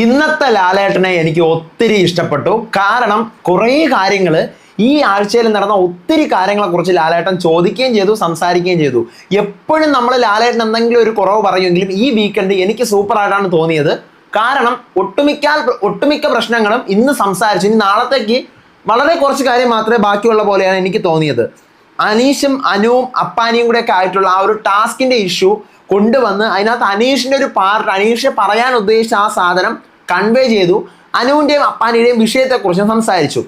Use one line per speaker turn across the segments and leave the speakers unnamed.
ഇന്നത്തെ ലാലേട്ടനെ എനിക്ക് ഒത്തിരി ഇഷ്ടപ്പെട്ടു. കാരണം കുറേ കാര്യങ്ങൾ ഈ ആഴ്ചയിൽ നടന്ന ഒത്തിരി കാര്യങ്ങളെക്കുറിച്ച് ലാലേട്ടൻ ചോദിക്കുകയും ചെയ്തു സംസാരിക്കുകയും ചെയ്തു. എപ്പോഴും നമ്മൾ ലാലേട്ടൻ എന്തെങ്കിലും ഒരു കുറവ് പറയുമെങ്കിലും ഈ വീക്കെൻഡ് എനിക്ക് സൂപ്പർ ആയിട്ടാണ് തോന്നിയത്. കാരണം ഒട്ടുമിക്ക ഒട്ടുമിക്ക പ്രശ്നങ്ങളും ഇന്ന് സംസാരിച്ചു. ഇനി നാളത്തേക്ക് വളരെ കുറച്ച് കാര്യം മാത്രമേ ബാക്കിയുള്ള പോലെയാണ് എനിക്ക് തോന്നിയത്. അനീഷും അനുവും അപ്പാനിയും കൂടെയൊക്കെ ആയിട്ടുള്ള ആ ഒരു ടാസ്കിന്റെ ഇഷ്യൂ കൊണ്ടുവന്ന് അതിനകത്ത് അനീഷിന്റെ ഒരു പാർട്ട് അനീഷ് പറയാൻ ഉദ്ദേശിച്ച ആ സാധനം കൺവേ ചെയ്തു. അനുവിന്റെയും അപ്പാനിയുടെയും വിഷയത്തെക്കുറിച്ച് സംസാരിച്ചു.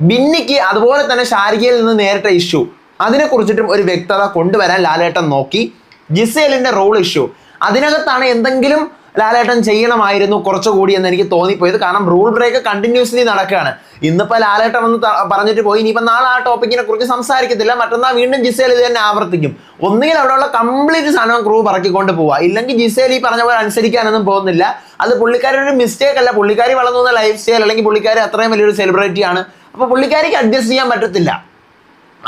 ബിന്നിക്ക് അതുപോലെ തന്നെ ഷാരികയിൽ നിന്ന് നേരിട്ട ഇഷ്യൂ അതിനെക്കുറിച്ചിട്ടും ഒരു വ്യക്തത കൊണ്ടുവരാൻ ലാലേട്ടൻ നോക്കി. ജിസേലിന്റെ റോൾ ഇഷ്യൂ അതിനകത്താണ് എന്തെങ്കിലും ലാലേട്ടൻ ചെയ്യണമായിരുന്നു കുറച്ചുകൂടി എന്ന് എനിക്ക് തോന്നിപ്പോയത്. കാരണം റൂൾ ബ്രേക്ക് കണ്ടിന്യൂസ്ലി നടക്കുകയാണ്. ഇന്നിപ്പോൾ ലാലേട്ടൻ വന്ന് പറഞ്ഞിട്ട് പോയി ഇനിയിപ്പോൾ നാളെ ആ ടോപ്പിക്കിനെ കുറിച്ച് സംസാരിക്കത്തില്ല. മറ്റന്നാൾ വീണ്ടും ജിസേൽ ഇത് തന്നെ ആവർത്തിക്കും. ഒന്നുകിൽ അവിടെയുള്ള കംപ്ലീറ്റ് സാധനം ക്രൂ പറക്കിക്കൊണ്ട് പോവുക. ഇല്ലെങ്കിൽ ജിസേൽ ഈ പറഞ്ഞ പോലെ അനുസരിക്കാനൊന്നും പോകുന്നില്ല. അത് പുള്ളിക്കാരുടെ ഒരു മിസ്റ്റേക്ക് അല്ല. പുള്ളിക്കാരി വളർന്നു ലൈഫ് സ്റ്റൈൽ അല്ലെങ്കിൽ പുള്ളിക്കാരി അത്രയും വലിയൊരു സെലിബ്രിറ്റിയാണ് അപ്പോൾ അപ്പൊ പുള്ളിക്കാരിക്ക് അഡ്ജസ്റ്റ് ചെയ്യാൻ പറ്റത്തില്ല.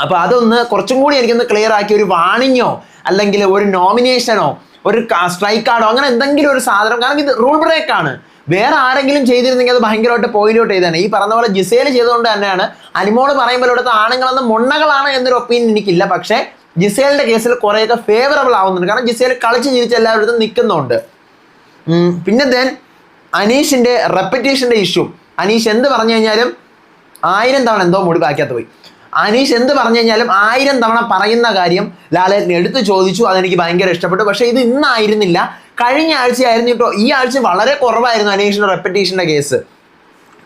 അപ്പൊ അതൊന്ന് കുറച്ചും കൂടി എനിക്കൊന്ന് ക്ലിയർ ആക്കി ഒരു വാണിങ്ങോ അല്ലെങ്കിൽ ഒരു നോമിനേഷനോ ഒരു സ്ട്രൈക്ക് കാർഡോ അങ്ങനെ എന്തെങ്കിലും ഒരു സാധനം. കാരണം ഇത് റൂൾ ബ്രേക്ക് ആണ്. വേറെ ആരെങ്കിലും ചെയ്തിരുന്നെങ്കിൽ അത് ഭയങ്കരമായിട്ട് പോയിന്റ് ഔട്ട് ചെയ്താണ് ഈ പറഞ്ഞ പോലെ ജിസേൽ ചെയ്തുകൊണ്ട് തന്നെയാണ് അനിമോൾ പറയുമ്പോൾ ഇവിടുത്തെ ആണുങ്ങളെന്ന് മുണ്ണകളാണ് എന്നൊരു ഒപ്പീനിയൻ എനിക്കില്ല. പക്ഷേ ജിസേലിന്റെ കേസിൽ കുറേയൊക്കെ ഫേവറബിൾ ആവുന്നുണ്ട്. കാരണം ജിസേൽ കളിച്ച് ജീവിച്ച് എല്ലാവരും നിൽക്കുന്നുണ്ട്. പിന്നെ ദെൻ അനീഷിന്റെ റെപ്പറ്റീഷന്റെ ഇഷ്യൂ അനീഷ് എന്ത് പറഞ്ഞു കഴിഞ്ഞാലും ആയിരം തവണ എന്തോ മുടി ബാക്കിയാത്ത പോയി. അനീഷ് എന്ത് പറഞ്ഞു കഴിഞ്ഞാലും ആയിരം തവണ പറയുന്ന കാര്യം ലാലേട്ടൻ എടുത്ത് ചോദിച്ചു അതെനിക്ക് ഭയങ്കര ഇഷ്ടപ്പെട്ടു. പക്ഷേ ഇത് ഇന്നായിരുന്നില്ല. കഴിഞ്ഞ ആഴ്ചയായിരുന്നു കേട്ടോ ഈ ആഴ്ച വളരെ കുറവായിരുന്നു അനീഷിന്റെ റെപ്പറ്റീഷന്റെ കേസ്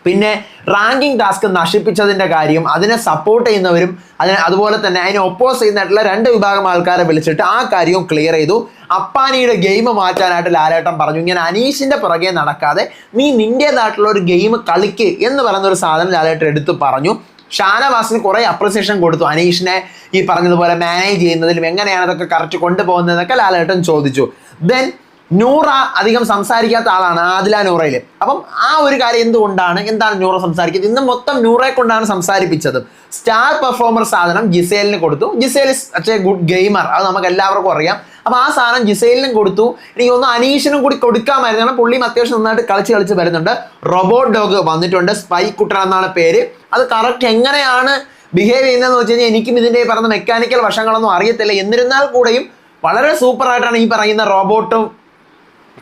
പിന്നെ റാങ്കിങ് ടാസ്ക് നശിപ്പിച്ചതിന്റെ കാര്യം അതിനെ സപ്പോർട്ട് ചെയ്യുന്നവരും അതിനെ അതുപോലെ തന്നെ അതിനെ ഒപ്പോസ് ചെയ്യുന്നതായിട്ടുള്ള രണ്ട് വിഭാഗം ആൾക്കാരെ വിളിച്ചിട്ട് ആ കാര്യവും ക്ലിയർ ചെയ്തു. അപ്പാനിയുടെ ഗെയിം മാറ്റാനായിട്ട് ലാലേട്ടൻ പറഞ്ഞു ഇങ്ങനെ അനീഷിന്റെ പുറകെ നടക്കാതെ നീ നിന്റേതായിട്ടുള്ള ഒരു ഗെയിം കളിക്ക് എന്ന് പറയുന്ന ഒരു സാധനം ലാലേട്ടൻ എടുത്തു പറഞ്ഞു. ഷാനവാസിന് കുറെ അപ്രിസിയേഷൻ കൊടുത്തു. അനീഷിനെ ഈ പറഞ്ഞതുപോലെ മാനേജ് ചെയ്യുന്നതിലും എങ്ങനെയാണ് അതൊക്കെ കറക്റ്റ് കൊണ്ടുപോകുന്നതെന്നൊക്കെ ലാലേട്ടൻ ചോദിച്ചു. ദെൻ നൂറ അധികം സംസാരിക്കാത്ത ആളാണ് ആദില നൂറയിൽ അപ്പം ആ ഒരു കാര്യം എന്തുകൊണ്ടാണ് എന്താണ് നൂറ സംസാരിക്കുന്നത്? ഇന്ന് മൊത്തം നൂറെ കൊണ്ടാണ് സംസാരിപ്പിച്ചത്. സ്റ്റാർ പെർഫോമർ സാധനം ജിസേലിന് കൊടുത്തു. ജിസേൽ ഇസ് ഗുഡ് ഗെയിമർ അത് നമുക്ക് എല്ലാവർക്കും അറിയാം. അപ്പം ആ സാധനം ജിസേലിനും കൊടുത്തു. എനിക്ക് ഒന്ന് അനീഷിനും കൂടി കൊടുക്കാമായിരുന്നു. പുള്ളിയും അത്യാവശ്യം നന്നായിട്ട് കളിച്ച് കളിച്ച് വരുന്നുണ്ട്. റോബോട്ട് ഡോഗ് വന്നിട്ടുണ്ട്. സ്പൈ കുട്ടൻ എന്നാണ് പേര്. അത് കറക്റ്റ് എങ്ങനെയാണ് ബിഹേവ് ചെയ്യുന്നതെന്ന് വെച്ച് കഴിഞ്ഞാൽ എനിക്കും ഇതിന്റെ പറഞ്ഞ മെക്കാനിക്കൽ വശങ്ങളൊന്നും അറിയത്തില്ല. എന്നിരുന്നാൽ കൂടെയും വളരെ സൂപ്പറായിട്ടാണ് ഈ പറയുന്ന റോബോട്ടും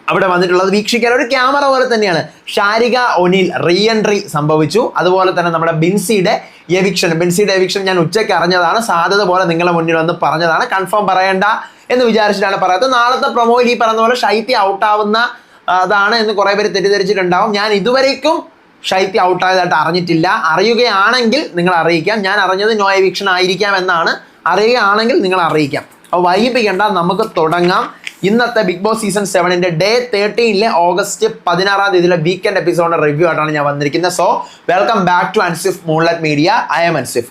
അവിടെ വന്നിട്ടുള്ളത് വീക്ഷിക്കാൻ ഒരു ക്യാമറ പോലെ തന്നെയാണ്. ഷാരിക ഒനിൽ റീ എൻട്രി സംഭവിച്ചു. അതുപോലെ തന്നെ നമ്മുടെ ബിൻസിയുടെ എവിക്ഷൻ ബിൻസിയുടെ എവിക്ഷൻ ഞാൻ ഉച്ചയ്ക്ക് അറിഞ്ഞതാണ്. സാധ്യത പോലെ നിങ്ങളെ മുന്നിൽ വന്ന് പറഞ്ഞതാണ്. കൺഫേം പറയണ്ട എന്ന് വിചാരിച്ചിട്ടാണ് പറയാത്തത് നാളത്തെ പ്രൊമോയിൽ ഈ പറഞ്ഞ പോലെ ഷൈത്തി ഔട്ടാവുന്ന അതാണ് എന്ന് കുറേ പേര് തെറ്റിദ്ധരിച്ചിട്ടുണ്ടാവും. ഞാൻ ഇതുവരേക്കും ഷൈത്തി ഔട്ടായതായിട്ട് അറിഞ്ഞിട്ടില്ല. അറിയുകയാണെങ്കിൽ നിങ്ങൾ അറിയിക്കാം. ഞാൻ അറിഞ്ഞത് നോ എവിക്ഷൻ ആയിരിക്കാം എന്നാണ്. അറിയുകയാണെങ്കിൽ നിങ്ങൾ അറിയിക്കാം. വൈകിപ്പിക്കേണ്ട നമുക്ക് തുടങ്ങാം. ഇന്നത്തെ ബിഗ് ബോസ് സീസൺ സെവനിന്റെ ഡേ തേർട്ടീനിലെ ഓഗസ്റ്റ് പതിനാറാം തീയതിയിലെ വീക്കെൻഡ് എപ്പിസോഡിന്റെ റിവ്യൂ ആയിട്ടാണ് ഞാൻ വന്നിരിക്കുന്നത്. So welcome back to Ansif Moonlight Media I M Ansif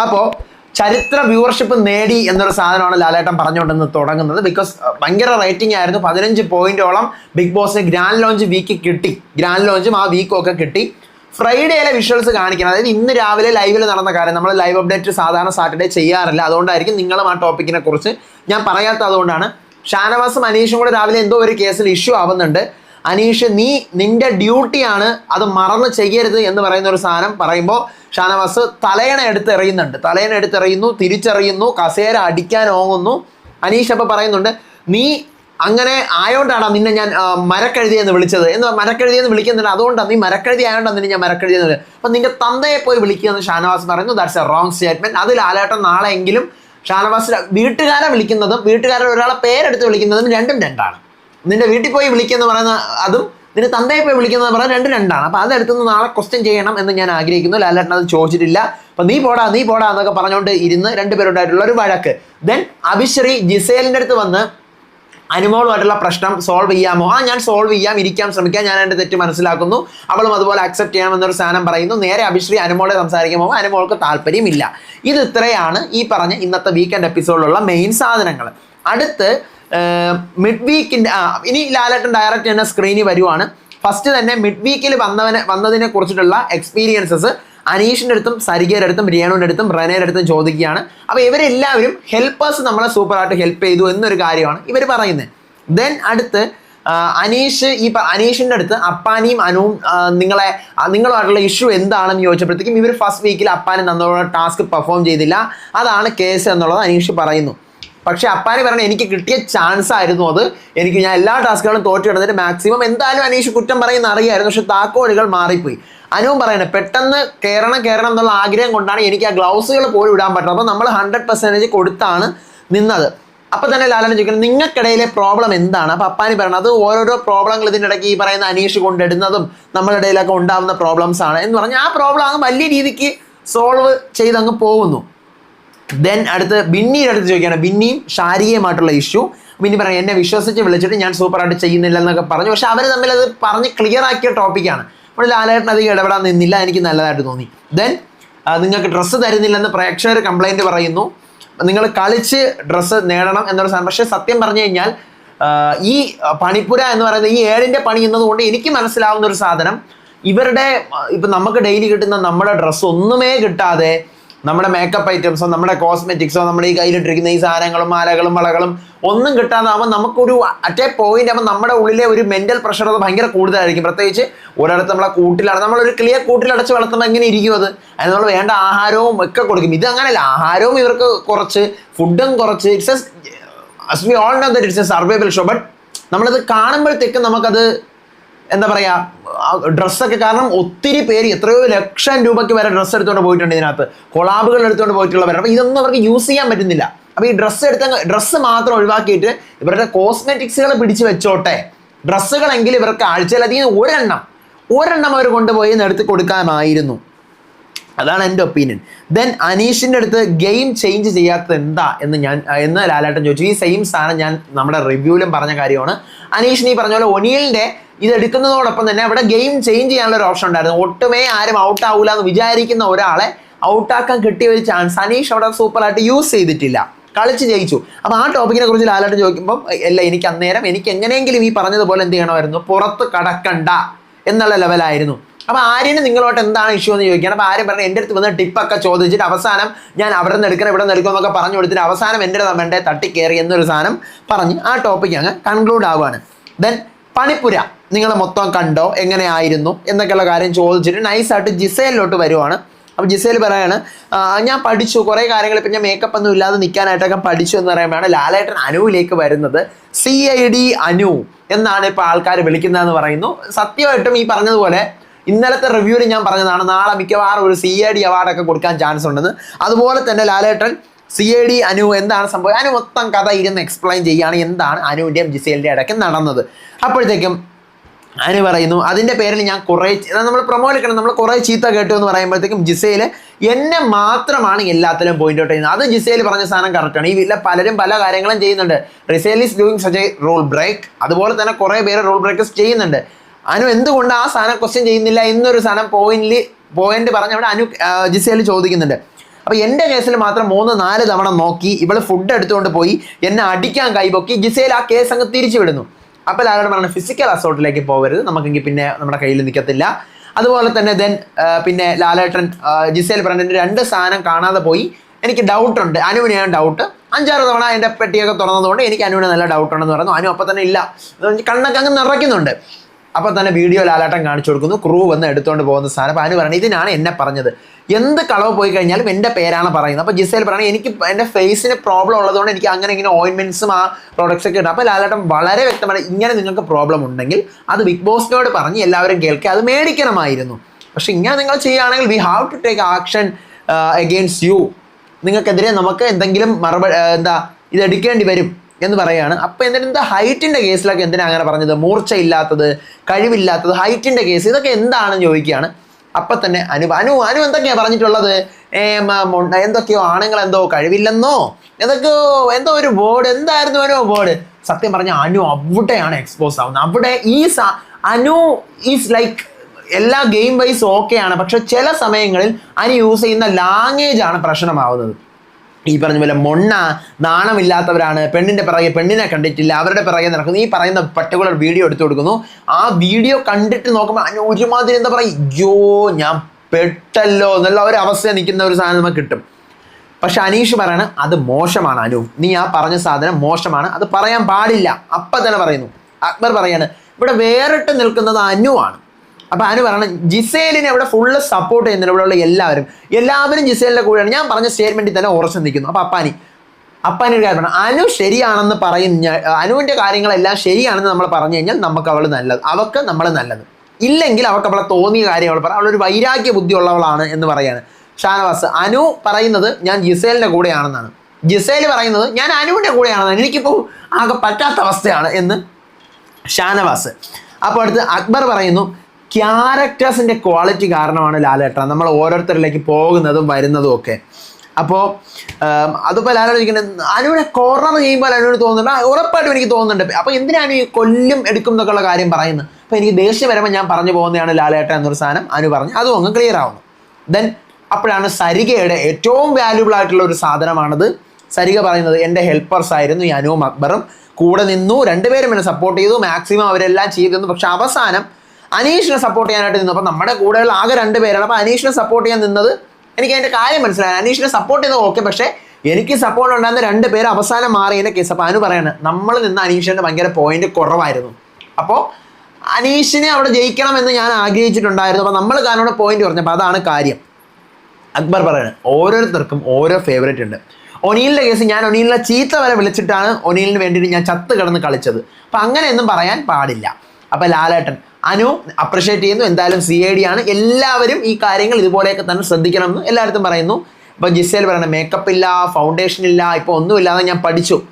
അപ്പോ ചരിത്ര വ്യൂവർഷിപ്പ് നേടി എന്നൊരു സാധനമാണ് ലാലേട്ടൻ പറഞ്ഞുകൊണ്ടെന്ന് തുടങ്ങുന്നത്. ബിക്കോസ് ഭയങ്കര റേറ്റിംഗ് ആയിരുന്നു. പതിനഞ്ച് പോയിന്റോളം ബിഗ് ബോസിന് ഗ്രാൻഡ് ലോഞ്ച് വീക്ക് കിട്ടി. ഗ്രാൻഡ് ലോഞ്ചും ആ വീക്കും ഒക്കെ കിട്ടി. ഫ്രൈഡേയിലെ വിഷ്വൽസ് കാണിക്കണം അതായത് ഇന്ന് രാവിലെ ലൈവിൽ നടന്ന കാര്യം. നമ്മൾ ലൈവ് അപ്ഡേറ്റ് സാധാരണ സാറ്റർഡേ ചെയ്യാറില്ല. അതുകൊണ്ടായിരിക്കും നിങ്ങളും ആ ടോപ്പിക്കിനെ കുറിച്ച് ഞാൻ പറയാത്തതുകൊണ്ടാണ് ഷാനവാസും അനീഷും കൂടെ രാവിലെ എന്തോ ഒരു കേസിൽ ഇഷ്യൂ ആവുന്നുണ്ട്. അനീഷ് നീ നിന്റെ ഡ്യൂട്ടിയാണ് അത് മറന്ന് ചെയ്യരുത് എന്ന് പറയുന്ന ഒരു സാധനം പറയുമ്പോൾ ഷാനവാസ് തലയണ എടുത്ത് എറിയുന്നുണ്ട്. തലയണ എടുത്ത് എറിയുന്നു തിരിച്ചെറിയുന്നു കസേര അടിക്കാൻ ഓങ്ങുന്നു. അനീഷ് അപ്പോൾ പറയുന്നുണ്ട് നീ അങ്ങനെ ആയോണ്ടാണ് നിന്നെ ഞാൻ മരക്കഴുതി എന്ന് വിളിച്ചത്. എന്ന് മരക്കഴുതി എന്ന് വിളിക്കുന്നുണ്ട് അതുകൊണ്ടാണ് നീ മരക്കഴുതി ആയോണ്ടാണ് നിന്നെ ഞാൻ മരക്കഴുതി എന്ന് വിളിച്ചത്. അപ്പം നിന്റെ തന്തയെ പോയി വിളിക്കുക എന്ന് ഷാനവാസ് പറയുന്നു. ദാറ്റ്സ് എ റോങ് സ്റ്റേറ്റ്മെന്റ് അത് ലാലേട്ടൻ നാളെയെങ്കിലും ഷാനവാസ് വീട്ടുകാരെ വിളിക്കുന്നതും വീട്ടുകാരെ ഒരാളെ പേരെടുത്ത് വിളിക്കുന്നതും രണ്ടും രണ്ടാണ്. നിന്റെ വീട്ടിൽ പോയി വിളിക്കുന്ന പറയുന്ന അതും നിന്റെ തന്തയെ പോയി വിളിക്കുന്നത് പറയുന്നത് രണ്ടും രണ്ടാണ്. അപ്പൊ അതെടുത്തുനിന്ന് നാളെ ക്വസ്റ്റ്യൻ ചെയ്യണം എന്ന് ഞാൻ ആഗ്രഹിക്കുന്നു. ലാലേട്ടൻ അത് ചോദിച്ചിട്ടില്ല. അപ്പം നീ പോടാ നീ പോടാ എന്നൊക്കെ പറഞ്ഞുകൊണ്ട് ഇരുന്ന് രണ്ടുപേരുണ്ടായിട്ടുള്ള ഒരു വഴക്ക്. ദെൻ അഭിശ്രീ ജിസേലിന്റെ അടുത്ത് വന്ന് അനുമോളുമായിട്ടുള്ള പ്രശ്നം സോൾവ് ചെയ്യാമോ? ആ ഞാൻ സോൾവ് ചെയ്യാം ഇരിക്കാൻ ശ്രമിക്കാം ഞാൻ എന്റെ തെറ്റ് മനസ്സിലാക്കുന്നു. അവളും അതുപോലെ അക്സെപ്റ്റ് ചെയ്യാമെന്നൊരു സാധനം പറയുന്നു. നേരെ അഭിശ്രീ അനുമോളെ സംസാരിക്കുമ്പോൾ അനുമോൾക്ക് താല്പര്യമില്ല. ഇത് ഇത്രയാണ് ഈ പറഞ്ഞ ഇന്നത്തെ വീക്കെൻഡ് എപ്പിസോഡിലുള്ള മെയിൻ സാധനങ്ങൾ. അടുത്ത് മിഡ് വീക്കിന്റെ ഇനി ലാലേട്ടൻ ഡയറക്റ്റ് തന്നെ സ്ക്രീനിൽ വരുവാണ്. ഫസ്റ്റ് തന്നെ മിഡ് വീക്കിൽ വന്നവനെ വന്നതിനെ കുറിച്ചിട്ടുള്ള എക്സ്പീരിയൻസസ് അനീഷിന്റെ അടുത്തും സരികയുടെ അടുത്തും രേണുവിന്റെ അടുത്തും റനയുടെ അടുത്തും ചോദിക്കുകയാണ്. അപ്പോൾ ഇവരെല്ലാവരും ഹെൽപ്പേഴ്സ് നമ്മളെ സൂപ്പറായിട്ട് ഹെൽപ്പ് ചെയ്തു എന്നൊരു കാര്യമാണ് ഇവർ പറയുന്നത്. ദെൻ അടുത്ത് അനീഷ് ഈ അനീഷിന്റെ അടുത്ത് അപ്പാനിയും അനുവും നിങ്ങളെ നിങ്ങളുമായിട്ടുള്ള ഇഷ്യൂ എന്താണെന്ന് ചോദിച്ചപ്പോഴത്തേക്കും ഇവർ ഫസ്റ്റ് വീക്കിൽ അപ്പാനും നന്നോളം ടാസ്ക് പെർഫോം ചെയ്തില്ല. അതാണ് കേസ് എന്നുള്ളത് അനീഷ് പറയുന്നു. പക്ഷെ അപ്പാനെ പറഞ്ഞ എനിക്ക് കിട്ടിയ ചാൻസ് ആയിരുന്നു അത്. എനിക്ക് ഞാൻ എല്ലാ ടാസ്കുകളും തോറ്റു കിടന്നിട്ട് മാക്സിമം എന്തായാലും അനീഷ് കുറ്റം പറയുന്ന അറിയായിരുന്നു. പക്ഷെ താക്കോലുകൾ മാറിപ്പോയി. അനുവും പറയണേ പെട്ടെന്ന് കയറണം കയറണം എന്നുള്ള ആഗ്രഹം കൊണ്ടാണ് എനിക്ക് ആ ഗ്ലൗസുകൾ പോലും ഇടാൻ പറ്റുന്നത് അപ്പോൾ നമ്മൾ ഹൺഡ്രഡ് പെർസെന്റേജ് കൊടുത്താണ് നിന്നത്. അപ്പൊ തന്നെ ലാലൻ ചോദിക്കുന്നത് നിങ്ങൾക്കിടയിലെ പ്രോബ്ലം എന്താണ്? അപ്പൊ അപ്പാനി പറയണം അത് ഓരോരോ പ്രോബ്ലങ്ങൾ ഇതിനിടയ്ക്ക് ഈ പറയുന്ന അനീഷ് കൊണ്ടിടുന്നതും ഇടയിലൊക്കെ ഉണ്ടാവുന്ന പ്രോബ്ലംസ് ആണ്. എന്ന് പറഞ്ഞാൽ ആ പ്രോബ്ലം അങ്ങ് വലിയ രീതിക്ക് സോൾവ് ചെയ്ത് അങ്ങ് പോകുന്നു. ദെൻ അടുത്ത് ബിന്നിയുടെ അടുത്ത് ചോദിക്കുകയാണ്. ബിന്നിയും ശാരീരികമായിട്ടുള്ള ഇഷ്യൂ ബിന്നി പറയാം എന്നെ വിശ്വസിച്ച് വിളിച്ചിട്ട് ഞാൻ സൂപ്പറായിട്ട് ചെയ്യുന്നില്ല എന്നൊക്കെ പറഞ്ഞു. പക്ഷെ അവർ തമ്മിൽ അത് പറഞ്ഞ് ക്ലിയർ ആക്കിയ ടോപ്പിക്കാണ് അപ്പോൾ ലാലേട്ടൻ അധികം ഇടപെടാൻ നിന്നില്ല. എനിക്ക് നല്ലതായിട്ട് തോന്നി. ദെൻ നിങ്ങൾക്ക് ഡ്രസ്സ് തരുന്നില്ലെന്ന് പ്രേക്ഷകർ കംപ്ലൈന്റ് പറയുന്നു. നിങ്ങൾ കളിച്ച് ഡ്രസ്സ് നേടണം എന്നൊരു സാധനം. പക്ഷേ സത്യം പറഞ്ഞു കഴിഞ്ഞാൽ ഈ പണിപ്പുര എന്ന് പറയുന്ന ഈ ഏഴിന്റെ പണി എന്നതുകൊണ്ട് എനിക്ക് മനസ്സിലാവുന്ന ഒരു സാധനം ഇവരുടെ ഇപ്പം നമുക്ക് ഡെയിലി കിട്ടുന്ന നമ്മുടെ ഡ്രസ്സ് ഒന്നുമേ കിട്ടാതെ നമ്മുടെ മേക്കപ്പ് ഐറ്റംസോ നമ്മുടെ കോസ്മെറ്റിക്സോ നമ്മൾ ഈ കയ്യിലിട്ടിരിക്കുന്ന ഈ സാധനങ്ങളും മാലകളും വളകളും ഒന്നും കിട്ടാതാവുമ്പോൾ നമുക്കൊരു അറ്റ് എ പോയിന്റ് ആകുമ്പോൾ നമ്മുടെ ഉള്ളിലെ ഒരു മെന്റൽ പ്രഷർ അത് ഭയങ്കര കൂടുതലായിരിക്കും. പ്രത്യേകിച്ച് ഒരിടത്ത് നമ്മളെ കൂട്ടിലാണ് നമ്മളൊരു ക്ലിയർ കൂട്ടിലടച്ച് വളർത്തുമ്പോൾ എങ്ങനെ ഇരിക്കും അത്? അതിന് നമ്മൾ വേണ്ട ആഹാരവും ഒക്കെ കൊടുക്കും. ഇത് അങ്ങനെയല്ല ആഹാരവും ഇവർക്ക് കുറച്ച് ഫുഡും കുറച്ച്. It's as we all know the it's a survival show but നമ്മളത് കാണുമ്പോഴത്തേക്കും നമുക്കത് എന്താ പറയാ ഡ്രസ്സൊക്കെ കാരണം ഒത്തിരി പേര് എത്രയോ ലക്ഷം രൂപയ്ക്ക് വരെ ഡ്രസ്സ് എടുത്തുകൊണ്ട് പോയിട്ടുണ്ട് ഇതിനകത്ത്. കൊളാബുകൾ എടുത്തുകൊണ്ട് പോയിട്ടുള്ളവരാണ്. അപ്പോൾ ഇതൊന്നും അവർക്ക് യൂസ് ചെയ്യാൻ പറ്റുന്നില്ല. അപ്പോൾ ഈ ഡ്രസ്സ് എടുത്ത ഡ്രസ്സ് മാത്രം ഒഴിവാക്കിയിട്ട് ഇവരുടെ കോസ്മെറ്റിക്സുകൾ പിടിച്ച് വെച്ചോട്ടെ. ഡ്രസ്സുകളെങ്കിലും ഇവർക്ക് ആഴ്ചയിലധികം ഒരെണ്ണം ഒരെണ്ണം അവർ കൊണ്ടുപോയി എടുത്ത് കൊടുക്കാമായിരുന്നു അതാണ് എന്റെ ഒപ്പീനിയൻ ദെൻ അനീഷിന്റെ അടുത്ത് ഗെയിം ചേഞ്ച് ചെയ്യാത്തത് എന്താ എന്ന് ഞാൻ എന്ന് ലാലേട്ടൻ ചോദിച്ചു. ഈ സെയിം സാധനം ഞാൻ നമ്മുടെ റിവ്യൂവിലും പറഞ്ഞ കാര്യമാണ്. അനീഷിന് ഈ പറഞ്ഞ പോലെ ഒനിയലിന്റെ ഇത് എടുക്കുന്നതോടൊപ്പം തന്നെ അവിടെ ഗെയിം ചേഞ്ച് ചെയ്യാനുള്ള ഒരു ഓപ്ഷൻ ഉണ്ടായിരുന്നു. ഒട്ടുമേ ആരും ഔട്ട് ആവില്ല എന്ന് വിചാരിക്കുന്ന ഒരാളെ ഔട്ടാക്കാൻ കിട്ടിയ ഒരു ചാൻസ് അനീഷ് അവിടെ സൂപ്പറായിട്ട് യൂസ് ചെയ്തിട്ടില്ല. കളിച്ച് ജയിച്ചു. അപ്പോൾ ആ ടോപ്പിക്കിനെ കുറിച്ച് ലാലായിട്ട് ചോദിക്കുമ്പോൾ അല്ല എനിക്ക് അന്നേരം എനിക്ക് എങ്ങനെയെങ്കിലും ഈ പറഞ്ഞതുപോലെ എന്ത് ചെയ്യണമായിരുന്നു? പുറത്ത് കടക്കണ്ട എന്നുള്ള ലെവലായിരുന്നു അപ്പോൾ ആര്യന് നിങ്ങളോട്ട് എന്താണ് ഇഷ്യൂ എന്ന് ചോദിക്കുകയാണ്. അപ്പോൾ ആര്യം പറഞ്ഞു എന്റെ അടുത്ത് വന്ന് ടിപ്പൊക്കെ ചോദിച്ചിട്ട് അവസാനം ഞാൻ അവിടെ നിന്ന് എടുക്കണം ഇവിടെ നിന്ന് എടുക്കണം എന്നൊക്കെ പറഞ്ഞു കൊടുത്തിട്ട് അവസാനം എന്റെ വേണ്ടേ തട്ടിക്കയറി എന്നൊരു സാധനം പറഞ്ഞ് ആ ടോപ്പിക് അങ്ങ് കൺക്ലൂഡ് ആവുകയാണ്. ദെൻ പണിപ്പുര. നിങ്ങൾ മൊത്തം കണ്ടോ? എങ്ങനെയായിരുന്നു? എന്നൊക്കെയുള്ള കാര്യം ചോദിച്ചിട്ട് നൈസായിട്ട് ജിസയിലോട്ട് വരുവാണ്. അപ്പോൾ ജിസേൽ പറയാണ് ഞാൻ പഠിച്ചു. കുറേ കാര്യങ്ങൾ ഇപ്പം ഞാൻ മേക്കപ്പ് ഒന്നും ഇല്ലാതെ നിൽക്കാനായിട്ടൊക്കെ പഠിച്ചു എന്ന് പറയുമ്പോഴാണ് ലാലേട്ടൻ അനുവിലേക്ക് വരുന്നത്. സി ഐ ഡി അനു എന്നാണ് ഇപ്പോൾ ആൾക്കാർ വിളിക്കുന്നതെന്ന് പറയുന്നു. സത്യമായിട്ടും ഈ പറഞ്ഞതുപോലെ ഇന്നലത്തെ റിവ്യൂവിൽ ഞാൻ പറഞ്ഞതാണ് നാളെ മിക്കവാറും ഒരു സി ഐ ഡി അവാർഡൊക്കെ കൊടുക്കാൻ ചാൻസ് ഉണ്ടെന്ന്. അതുപോലെ തന്നെ Lalettan C I D Anu എന്താണ് സംഭവം? അനു മൊത്തം കഥ ഇരുന്ന് എക്സ്പ്ലെയിൻ ചെയ്യുകയാണ് എന്താണ് അനുവിന്റെയും ജിസേലിന്റെ ഇടയ്ക്ക് നടന്നത്. അപ്പോഴത്തേക്കും അനു പറയുന്നു? അതിന്റെ പേരിൽ ഞാൻ കുറേ നമ്മൾ പ്രൊമോ എടുക്കണം. നമ്മൾ കുറേ ചീത്ത കേട്ടു എന്ന് പറയുമ്പോഴത്തേക്കും ജിസയിൽ എന്നെ മാത്രമാണ് എല്ലാത്തിലും പോയിന്റ് ഔട്ട് ചെയ്യുന്നത്. അത് ജിസയിൽ പറഞ്ഞ സാധനം കറക്റ്റാണ് ഈ വീട്ടിലെ പലരും പല കാര്യങ്ങളും ചെയ്യുന്നുണ്ട്. റിസേൽ is doing such a rule break അതുപോലെ തന്നെ കുറേ പേര് റൂൾ ബ്രേക്കേഴ്സ് ചെയ്യുന്നുണ്ട്. അനു എന്തുകൊണ്ട് ആ സാധനം ക്വസ്റ്റ്യൻ ചെയ്യുന്നില്ല എന്നൊരു സാധനം പോയിന്റിൽ പോയിന്റ് പറഞ്ഞ് അവിടെ അനു ജിസയിൽ ചോദിക്കുന്നുണ്ട്. അപ്പോൾ എന്റെ കേസിൽ മാത്രം മൂന്ന് നാല് തവണ നോക്കി ഇവൾ ഫുഡ് എടുത്തുകൊണ്ട് പോയി എന്നെ അടിക്കാൻ കൈപൊക്കി ജിസയിൽ ആ കേസ് അങ്ങ് തിരിച്ചു വിടുന്നു. അപ്പോൾ ലാലേട്ടൻ പറഞ്ഞ ഫിസിക്കൽ അസോർട്ടിലേക്ക് പോകരുത്. നമുക്കെങ്കിൽ പിന്നെ നമ്മുടെ കയ്യിൽ നിൽക്കത്തില്ല. അതുപോലെ തന്നെ ദെൻ പിന്നെ ലാലേട്ടൻ ജിസേൽ പറഞ്ഞു രണ്ട് സാധനം കാണാതെ പോയി. എനിക്ക് ഡൗട്ട് ഉണ്ട്. അനുവിനെയാണ് ഡൗട്ട് അഞ്ചാറ് തവണ എന്റെ പെട്ടിയൊക്കെ തുറന്നതുകൊണ്ട് എനിക്ക് അനുവിനെ നല്ല ഡൗട്ട് ഉണ്ടെന്ന് പറഞ്ഞു. അനു അപ്പം തന്നെ ഇല്ല. കണ്ണൊക്കെ അങ്ങ് നിറയ്ക്കുന്നുണ്ട്. അപ്പോൾ തന്നെ വീഡിയോ ലാലാട്ടം കാണിച്ചു കൊടുക്കുന്നു. ക്രൂ വന്ന് എടുത്തുകൊണ്ട് പോകുന്ന സാധനം. അപ്പോൾ അനു പറഞ്ഞു ഇതിനാണ് എന്നെ പറഞ്ഞത്. എന്ത് കളവ് പോയി കഴിഞ്ഞാലും എന്റെ പേരാണ് പറയുന്നത്. അപ്പോൾ ജിസേൽ പറയുന്നത് എനിക്ക് എന്റെ ഫേസിന് പ്രോബ്ലം ഉള്ളതുകൊണ്ട് എനിക്ക് അങ്ങനെ ഇങ്ങനെ ഓയിൻമെന്റ്സും ആ പ്രോഡക്ട്സ് ഒക്കെ ഉണ്ട് അപ്പോൾ ലാലാട്ടം വളരെ വ്യക്തമായി ഇങ്ങനെ നിങ്ങൾക്ക് പ്രോബ്ലം ഉണ്ടെങ്കിൽ അത് ബിഗ് ബോസിനോട് പറഞ്ഞ് എല്ലാവരും കേൾക്കുക. അത് മേടിക്കണമായിരുന്നു. പക്ഷേ ഇങ്ങനെ നിങ്ങൾ ചെയ്യുകയാണെങ്കിൽ we have to take action against you നിങ്ങൾക്കെതിരെ നമുക്ക് എന്തെങ്കിലും മറുപടി എന്താ ഇത് എടുക്കേണ്ടി വരും. എന്ന് പറയുകയാണ്. അപ്പോൾ എന്തിനാ എന്താ ഹൈറ്റിന്റെ കേസിലൊക്കെ എന്തിനാ അങ്ങനെ പറഞ്ഞത്? മൂർച്ചയില്ലാത്തത് കഴിവില്ലാത്തത് ഹൈറ്റിന്റെ കേസ് ഇതൊക്കെ എന്താണെന്ന് ചോദിക്കുകയാണ്. അപ്പം തന്നെ അനു അനു അനു എന്തൊക്കെയാണ് പറഞ്ഞിട്ടുള്ളത്? എന്തൊക്കെയോ ആണുങ്ങൾ എന്തോ കഴിവില്ലെന്നോ? എന്തൊക്കെയോ എന്തോ ഒരു ബോർഡ് എന്തായിരുന്നു അനു ബോർഡ് സത്യം പറഞ്ഞ അനു അവിടെയാണ് എക്സ്പോസ് ആവുന്നത്. അവിടെ ഈ അനു ഈസ് ലൈക്ക് എല്ലാ ഗെയിം വൈസ് ഓക്കെയാണ് പക്ഷെ ചില സമയങ്ങളിൽ അനു യൂസ് ചെയ്യുന്ന ലാംഗ്വേജ് ആണ് പ്രശ്നമാവുന്നത്. ഈ പറഞ്ഞ പോലെ മൊണ്ണ നാണമില്ലാത്തവരാണ്. പെണ്ണിന്റെ പിറകെ പെണ്ണിനെ കണ്ടിട്ടില്ല അവരുടെ പിറകെ നടക്കുന്നു. ഈ പറയുന്ന പർട്ടിക്കുലർ വീഡിയോ എടുത്തു കൊടുക്കുന്നു. ആ വീഡിയോ കണ്ടിട്ട് നോക്കുമ്പോൾ അതിന് ഒരുമാതിരി എന്താ പറയുക അയ്യോ ഞാൻ പെട്ടല്ലോ എന്നുള്ള ഒരു അവസ്ഥ നിൽക്കുന്ന ഒരു സാധനം നമുക്ക് കിട്ടും. പക്ഷെ അനീഷ് പറയാണ് അത് മോശമാണ് അനു. നീ ആ പറഞ്ഞ സാധനം മോശമാണ്. അത് പറയാൻ പാടില്ല. അപ്പം തന്നെ പറയുന്നു. അക്ബർ പറയാണ് ഇവിടെ വേറിട്ട് നിൽക്കുന്നത് അനുവാണ്. അപ്പൊ അനു പറയണം? ജിസേലിനെ ഇവിടെ ഫുള്ള് സപ്പോർട്ട് ചെയ്യുന്നുണ്ട് ഇവിടെയുള്ള എല്ലാവരും. എല്ലാവരും ജിസേലിന്റെ കൂടെയാണ്. ഞാൻ പറഞ്ഞ സ്റ്റേറ്റ്മെന്റിൽ തന്നെ ഉറച്ചു നിൽക്കുന്നു. അപ്പൊ അപ്പാനി. അപ്പാനി ഒരു കാര്യം അനു ശരിയാണെന്ന് പറയുന്ന അനുവിന്റെ കാര്യങ്ങളെല്ലാം ശരിയാണെന്ന് നമ്മൾ പറഞ്ഞു കഴിഞ്ഞാൽ നമുക്ക് അവൾ നല്ലത്. അവക്ക് നമ്മൾ നല്ലത്. ഇല്ലെങ്കിൽ അവൾക്ക് അവളെ തോന്നിയ കാര്യം അവൾ പറയാം അവളൊരു വൈരാഗ്യ ബുദ്ധി ഉള്ളവളാണ് എന്ന് പറയാണ്. ഷാനവാസ് അനു പറയുന്നത് ഞാൻ ജിസേലിന്റെ കൂടെയാണെന്നാണ്. ജിസേൽ പറയുന്നത് ഞാൻ അനുവിന്റെ കൂടെയാണെന്നാണ്. എനിക്കിപ്പോൾ ആകെ പറ്റാത്ത അവസ്ഥയാണ് എന്ന് ഷാനവാസ്. അപ്പോൾ അടുത്ത് അക്ബർ പറയുന്നു ക്യാരക്ടേഴ്സിന്റെ ക്വാളിറ്റി കാരണമാണ് ലാലേട്ട നമ്മൾ ഓരോരുത്തരിലേക്ക് പോകുന്നതും വരുന്നതും ഒക്കെ. അപ്പോൾ അതിപ്പോൾ ലാലേട്ട ചോദിക്കുന്നത് അനുവിനെ കോർണർ ചെയ്യുമ്പോൾ അനുവിന് തോന്നുന്നുണ്ട്. ഉറപ്പായിട്ടും എനിക്ക് തോന്നുന്നുണ്ട്. അപ്പോൾ എന്തിനാണ് ഈ കൊല്ലും എടുക്കും എന്നൊക്കെയുള്ള കാര്യം പറയുന്നത്? അപ്പോൾ എനിക്ക് ദേഷ്യം വരുമ്പോൾ ഞാൻ പറഞ്ഞു പോകുന്നതാണ് ലാലേട്ട എന്നൊരു സാധനം അനു പറഞ്ഞു. അതും അങ്ങ് ക്ലിയർ ആവുന്നു. ദെൻ അപ്പോഴാണ് സരികയുടെ ഏറ്റവും വാല്യുബിൾ ആയിട്ടുള്ള ഒരു സാധനമാണത്. സരിക പറയുന്നത് എന്റെ ഹെൽപ്പേഴ്സ് ആയിരുന്നു ഈ അനുവും അക്ബറും. കൂടെ നിന്നു രണ്ടുപേരും എന്നെ സപ്പോർട്ട് ചെയ്തു. മാക്സിമം അവരെല്ലാം ചെയ്തിരുന്നു. പക്ഷെ അവസാനം അനീഷിനെ സപ്പോർട്ട് ചെയ്യാനായിട്ട് നിന്നു. അപ്പം നമ്മുടെ കൂടെയുള്ള ആകെ രണ്ട് പേരാണ്. അപ്പോൾ അനീഷിനെ സപ്പോർട്ട് ചെയ്യാൻ നിന്നത് എനിക്ക് അതിന്റെ കാര്യം മനസ്സിലായി. അനീഷിനെ സപ്പോർട്ട് ചെയ്തത് ഓക്കെ പക്ഷേ എനിക്ക് സപ്പോർട്ട് ഉണ്ടായിരുന്ന രണ്ട് പേര് അവസാനം മാറിയതിന്റെ കേസ് അപ്പോൾ അനു പറയാണ് നമ്മൾ നിന്ന് അനീഷിന്റെ ഭയങ്കര പോയിന്റ് കുറവായിരുന്നു. അപ്പോൾ അനീഷിനെ അവിടെ ജയിക്കണമെന്ന് ഞാൻ ആഗ്രഹിച്ചിട്ടുണ്ടായിരുന്നു. അപ്പോൾ നമ്മൾ കാരണം പോയിന്റ് കുറഞ്ഞപ്പോൾ അതാണ് കാര്യം. അക്ബർ പറയാണ് ഓരോരുത്തർക്കും ഓരോ ഫേവറേറ്റ് ഉണ്ട്. ഒനീലിന്റെ കേസ് ഞാൻ ഒനീലിനെ ചീത്ത വരെ വിളിച്ചിട്ടാണ് ഒനീലിന് വേണ്ടിയിട്ട് ഞാൻ ചത്ത് കിടന്ന് കളിച്ചത്. അപ്പം അങ്ങനെയൊന്നും പറയാൻ പാടില്ല. അപ്പം ലാലേട്ടൻ. അനു അപ്രിഷ്യേറ്റ് ചെയ്യുന്നു. എന്തായാലും സി ഐ ഡി ആണ്. എല്ലാവരും ഈ കാര്യങ്ങൾ ഇതുപോലെയൊക്കെ തന്നെ ശ്രദ്ധിക്കണം എന്ന് എല്ലായിടത്തും പറയുന്നു. ഇപ്പൊ ജിസേൽ പറയണം മേക്കപ്പ് ഇല്ല ഫൗണ്ടേഷൻ ഇല്ല ഇപ്പൊ ഒന്നുമില്ലാതെ ഞാൻ പഠിച്ചു.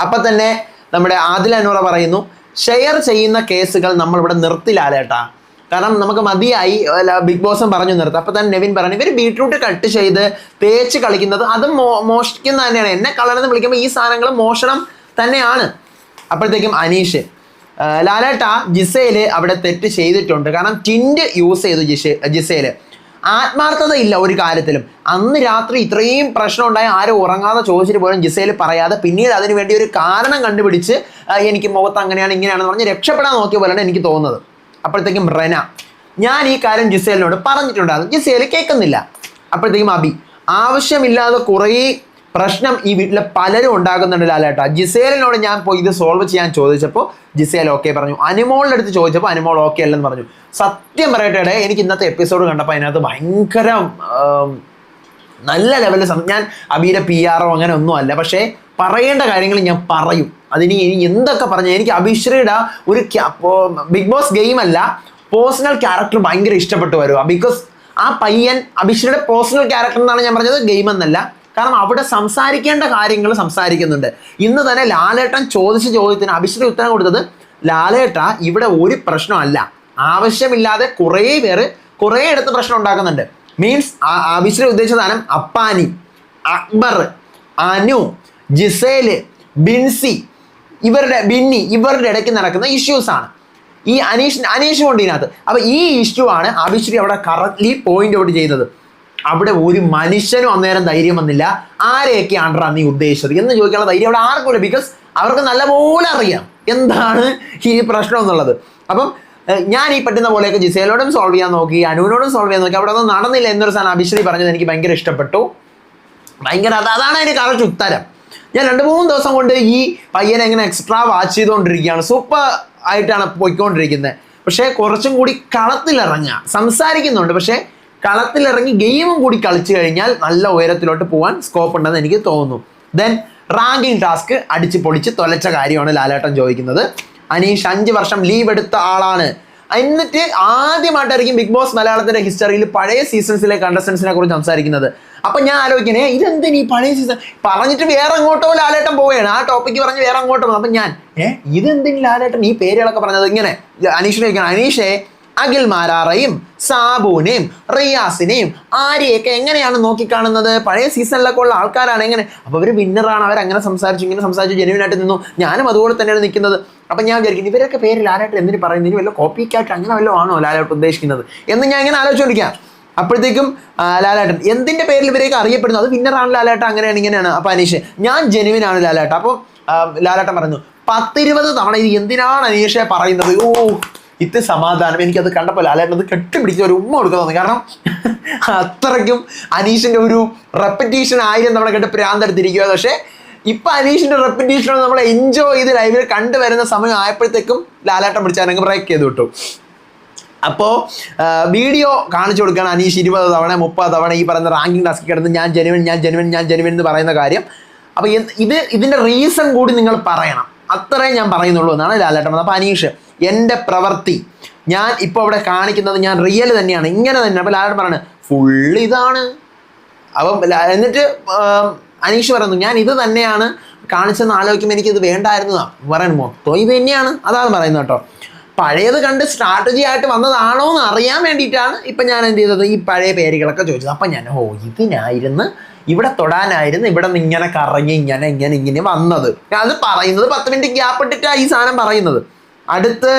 അപ്പൊ തന്നെ നമ്മുടെ ആദിൽ അനൂറ പറയുന്നു ഷെയർ ചെയ്യുന്ന കേസുകൾ നമ്മൾ ഇവിടെ നിർത്തി നിർത്തിലാലേട്ടാ കാരണം നമുക്ക് മതിയായി ബിഗ് ബോസും പറഞ്ഞു നിർത്താം. അപ്പൊ തന്നെ നെവിൻ പറഞ്ഞു ഇവർ ബീട്രൂട്ട് കട്ട് ചെയ്ത് തേച്ച് കളിക്കുന്നത് അത് മോ- മോഷ്ടിക്കുന്ന തന്നെയാണ്. എന്നെ കളർന്ന് വിളിക്കുമ്പോൾ ഈ സാധനങ്ങൾ മോഷണം തന്നെയാണ്. അപ്പോഴത്തേക്കും അനീഷ് ലാലേട്ട ജിസയിൽ അവിടെ തെറ്റ് ചെയ്തിട്ടുണ്ട്. കാരണം ടിൻഡ് യൂസ് ചെയ്തു ജിഷ ജിസയിൽ ആത്മാർത്ഥത ഇല്ല ഒരു കാര്യത്തിലും. അന്ന് രാത്രി ഇത്രയും പ്രശ്നം ഉണ്ടായി ആരും ഉറങ്ങാതെ ചോദിച്ചിട്ട് പോലും ജിസയിൽ പറയാതെ പിന്നീട് അതിന് വേണ്ടി ഒരു കാരണം കണ്ടുപിടിച്ച് എനിക്ക് മുഖത്ത് അങ്ങനെയാണ് ഇങ്ങനെയാണെന്ന് പറഞ്ഞ് രക്ഷപ്പെടാൻ നോക്കിയ പോലെയാണ് എനിക്ക് തോന്നുന്നത്. അപ്പോഴത്തേക്കും റെന ഞാൻ ഈ കാര്യം ജിസേലിനോട് പറഞ്ഞിട്ടുണ്ടായിരുന്നു ജിസേൽ കേൾക്കുന്നില്ല. അപ്പോഴത്തേക്കും അബി ആവശ്യമില്ലാതെ കുറേ പ്രശ്നം ഈ വീട്ടിലെ പലരും ഉണ്ടാകുന്നുണ്ട് ലാലേട്ടാ. ജിസേലിനോട് ഞാൻ പോയി ഇത് സോൾവ് ചെയ്യാൻ ചോദിച്ചപ്പോൾ ജിസേൽ ഓക്കെ പറഞ്ഞു. അനുമോളിന്റെ അടുത്ത് ചോദിച്ചപ്പോൾ അനുമോൾ ഓക്കെ അല്ലെന്ന് പറഞ്ഞു. സത്യം പറയട്ടെ എനിക്ക് ഇന്നത്തെ എപ്പിസോഡ് കണ്ടപ്പോൾ അതിനകത്ത് ഭയങ്കര നല്ല ലെവലിൽ ഞാൻ അബിയുടെ പി ആറോ അങ്ങനെ ഒന്നും അല്ല. പക്ഷേ പറയേണ്ട കാര്യങ്ങൾ ഞാൻ പറയും. അതിന് ഇനി എന്തൊക്കെ പറഞ്ഞു എനിക്ക് അഭിശ്രീയുടെ ഒരു ബിഗ് ബോസ് ഗെയിം അല്ല പേഴ്സണൽ ക്യാരക്ടർ ഭയങ്കര ഇഷ്ടപ്പെട്ടു വരുക ബിക്കോസ് ആ പയ്യൻ അഭിശ്രീയുടെ പേഴ്സണൽ ക്യാരക്ടർ എന്നാണ് ഞാൻ പറഞ്ഞത് ഗെയിം എന്നല്ല. കാരണം അവിടെ സംസാരിക്കേണ്ട കാര്യങ്ങൾ സംസാരിക്കുന്നുണ്ട്. ഇന്ന് തന്നെ ലാലേട്ടൻ ചോദിച്ച ചോദ്യത്തിന് അഭിശ്രീ ഉത്തരം കൊടുത്തത് ലാലേട്ട ഇവിടെ ഒരു പ്രശ്നമല്ല. ആവശ്യമില്ലാതെ കുറേ പേര് കുറേ ഇടത്ത് പ്രശ്നം ഉണ്ടാക്കുന്നുണ്ട്. മീൻസ് അഭിശ്രീ ഉദ്ദേശിച്ച സാധനം അപ്പാനി അക്ബർ അനു ജിസേൽ ബിൻസി ഇവരുടെ ബിന്നി ഇവരുടെ ഇടയ്ക്ക് നടക്കുന്ന ഇഷ്യൂസ് ആണ്. ഈ അനീഷ് അനീഷ് കൊണ്ട് ഇതിനകത്ത്. അപ്പൊ ഈ ഇഷ്യൂ ആണ് അഭിശ്രീ അവിടെ കറക്റ്റ്ലി പോയിന്റ് ഔട്ട് ചെയ്തത്. അവിടെ ഒരു മനുഷ്യനും അന്നേരം ധൈര്യം വന്നില്ല. ആരെയൊക്കെയാണ് നീ ഉദ്ദേശിച്ചത്? എന്ന് ചോദിക്കാനുള്ള ധൈര്യം അവിടെ ആർക്കുമില്ല ബിക്കോസ് അവർക്ക് നല്ലപോലെ അറിയാം എന്താണ് ഈ പ്രശ്നം എന്നുള്ളത്. അപ്പം ഞാൻ ഈ പറ്റുന്ന പോലെയൊക്കെ ജിസേലോടും സോൾവ് ചെയ്യാൻ നോക്കി അനുവിനോടും സോൾവ് ചെയ്യാൻ നോക്കി. അവിടെ ഒന്നും നടന്നില്ല എന്നൊരു സാധനം അഭിശ്രീ പറഞ്ഞത് എനിക്ക് ഭയങ്കര ഇഷ്ടപ്പെട്ടു. ഭയങ്കര അത് അതാണ് അതിന് കറക്റ്റ് ഉത്തരം. ഞാൻ രണ്ട് മൂന്ന് ദിവസം കൊണ്ട് ഈ പയ്യനെ എങ്ങനെ എക്സ്ട്രാ വാച്ച് ചെയ്തുകൊണ്ടിരിക്കുകയാണ് സൂപ്പർ ആയിട്ടാണ് പോയിക്കൊണ്ടിരിക്കുന്നത് പക്ഷേ കുറച്ചും കൂടി കളത്തിലിറങ്ങുക. സംസാരിക്കുന്നുണ്ട് പക്ഷേ കളത്തിലിറങ്ങി ഗെയിമും കൂടി കളിച്ചു കഴിഞ്ഞാൽ നല്ല ഉയരത്തിലോട്ട് പോകാൻ സ്കോപ്പ് ഉണ്ടെന്ന് എനിക്ക് തോന്നുന്നു. ദെൻ റാങ്കിങ് ടാസ്ക് അടിച്ച് പൊളിച്ച് തൊലച്ച കാര്യമാണ് ലാലേട്ടൻ ചോദിക്കുന്നത്. അനീഷ് അഞ്ച് വർഷം ലീവ് എടുത്ത ആളാണ്. എന്നിട്ട് ആദ്യമായിട്ടായിരിക്കും ബിഗ് ബോസ് മലയാളത്തിന്റെ ഹിസ്റ്ററിയിൽ പഴയ സീസൺസിലെ കണ്ടസ്റ്റൻസിനെ കുറിച്ച് സംസാരിക്കുന്നത്. അപ്പൊ ഞാൻ ആലോചിക്കണേ ഇതെന്തിന് ഈ പഴയ സീസൺ പറഞ്ഞിട്ട് വേറെ അങ്ങോട്ടോ ലാലേട്ടൻ പോവുകയാണ്. ആ ടോപ്പിക്ക് പറഞ്ഞ് വേറെ അങ്ങോട്ടോ അപ്പൊ ഞാൻ ഏഹ് ഇതെന്തിന് ലാലേട്ടൻ ഈ പേരുകളൊക്കെ പറഞ്ഞത്? ഇങ്ങനെ അനീഷിനെ അനീഷേ അഖിൽ മാരാറയും സാബുവിനെയും റിയാസിനെയും ആരെയൊക്കെ എങ്ങനെയാണ് നോക്കിക്കാണുന്നത്? പഴയ സീസണിലൊക്കെ ഉള്ള ആൾക്കാരാണ് എങ്ങനെ? അപ്പോൾ അവർ വിന്നറാണ് അവർ അങ്ങനെ സംസാരിച്ചു ഇങ്ങനെ സംസാരിച്ചു ജെനുവിനായിട്ട് നിന്നു. ഞാനും അതുപോലെ തന്നെയാണ് നിൽക്കുന്നത്. അപ്പം ഞാൻ വിചാരിക്കുന്നു ഇവരൊക്കെ പേര് ലാലായിട്ട് എന്തിനു പറയുന്നത് ഇനി വല്ല കോപ്പി അങ്ങനെ വല്ലതും ആണോ ലാലായിട്ട് ഉദ്ദേശിക്കുന്നത്? എന്ന് ഞാൻ ഇങ്ങനെ ആലോചിച്ചുകൊണ്ടിരിക്കാം അപ്പോഴത്തേക്കും ലാലാട്ടൻ എന്തിന്റെ പേരിൽ ഇവരെയൊക്കെ അറിയപ്പെടുന്നു? അത് വിന്നറാണ് ലാലാട്ട അങ്ങനെയാണ് ഇങ്ങനെയാണ്. അപ്പൊ അനീഷ് ഞാൻ ജെനുവിനാണ് ലാലാട്ട അപ്പോൾ ലാലാട്ടൻ പറഞ്ഞു പത്തിരുപത് തവണ ഇത് എന്തിനാണ് അനീഷെ പറയുന്നത്? ഓ ഇത് സമാധാനം എനിക്കത് കണ്ടപ്പോൾ ലാലേട്ടൻ അത് കെട്ടിപ്പിടിച്ച് ഒരു ഉമ്മ കൊടുക്കാൻ തോന്നി. കാരണം അത്രയ്ക്കും അനീഷിന്റെ ഒരു റെപ്പറ്റീഷൻ ആയിരം നമ്മളെ കേട്ട് പ്രാന്തെടുത്തിരിക്കുക പക്ഷേ ഇപ്പം അനീഷിന്റെ റെപ്പറ്റീഷനോട് നമ്മൾ എൻജോയ് ചെയ്ത് ലൈവിൽ കണ്ടുവരുന്ന സമയം ആയപ്പോഴത്തേക്കും ലാലാട്ടം പിടിച്ചാനങ്ങ് ബ്രേക്ക് ചെയ്ത് വിട്ടു. അപ്പോൾ വീഡിയോ കാണിച്ചു കൊടുക്കുകയാണ് അനീഷ് ഇരുപത് തവണ മുപ്പത് തവണ ഈ പറയുന്ന റാങ്കിങ് ടാസ്ക് കിടന്ന് ഞാൻ ജനുവൻ ഞാൻ ജനുവൻ ഞാൻ ജനുവൻ എന്ന് പറയുന്ന കാര്യം. അപ്പോൾ ഇത് ഇതിന്റെ റീസൺ കൂടി നിങ്ങൾ പറയണം. അത്രയും ഞാൻ പറയുന്നുള്ളൂ എന്നാണ് ലാലേട്ടൻ അപ്പോൾ അനീഷ് എന്റെ പ്രവൃത്തി ഞാൻ ഇപ്പോൾ അവിടെ കാണിക്കുന്നത് ഞാൻ റിയൽ തന്നെയാണ്. ഇങ്ങനെ തന്നെ അപ്പോൾ ലാലേട്ടൻ പറയുന്നത് ഫുൾ ഇതാണ്. അപ്പം എന്നിട്ട് അനീഷ് പറയുന്നു ഞാൻ ഇത് തന്നെയാണ് കാണിച്ചെന്ന് ആലോചിക്കുമ്പോൾ എനിക്കിത് വേണ്ടായിരുന്നതാണ് പറയാൻ മൊത്തം ഇത് തന്നെയാണ്. അതാണ് പറയുന്നത് കേട്ടോ. പഴയത് കണ്ട് സ്ട്രാറ്റജി ആയിട്ട് വന്നതാണോ എന്ന് അറിയാൻ വേണ്ടിയിട്ടാണ് ഇപ്പം ഞാൻ എന്ത് ചെയ്തത് ഈ പഴയ പേരുകളൊക്കെ ചോദിച്ചത്. അപ്പം ഞാൻ ഓ ഇതിനായിരുന്നു ഇവിടെ തൊടാനായിരുന്നു ഇവിടെ നിന്ന് ഇങ്ങനെ കറങ്ങി ഇങ്ങനെ ഇങ്ങനെ ഇങ്ങനെ വന്നത്. അത് പറയുന്നത് പത്ത് മിനിറ്റ് ഗ്യാപ്പ് ഇട്ടിട്ടാണ് ഈ സാധനം പറയുന്നത്. അടുത്ത്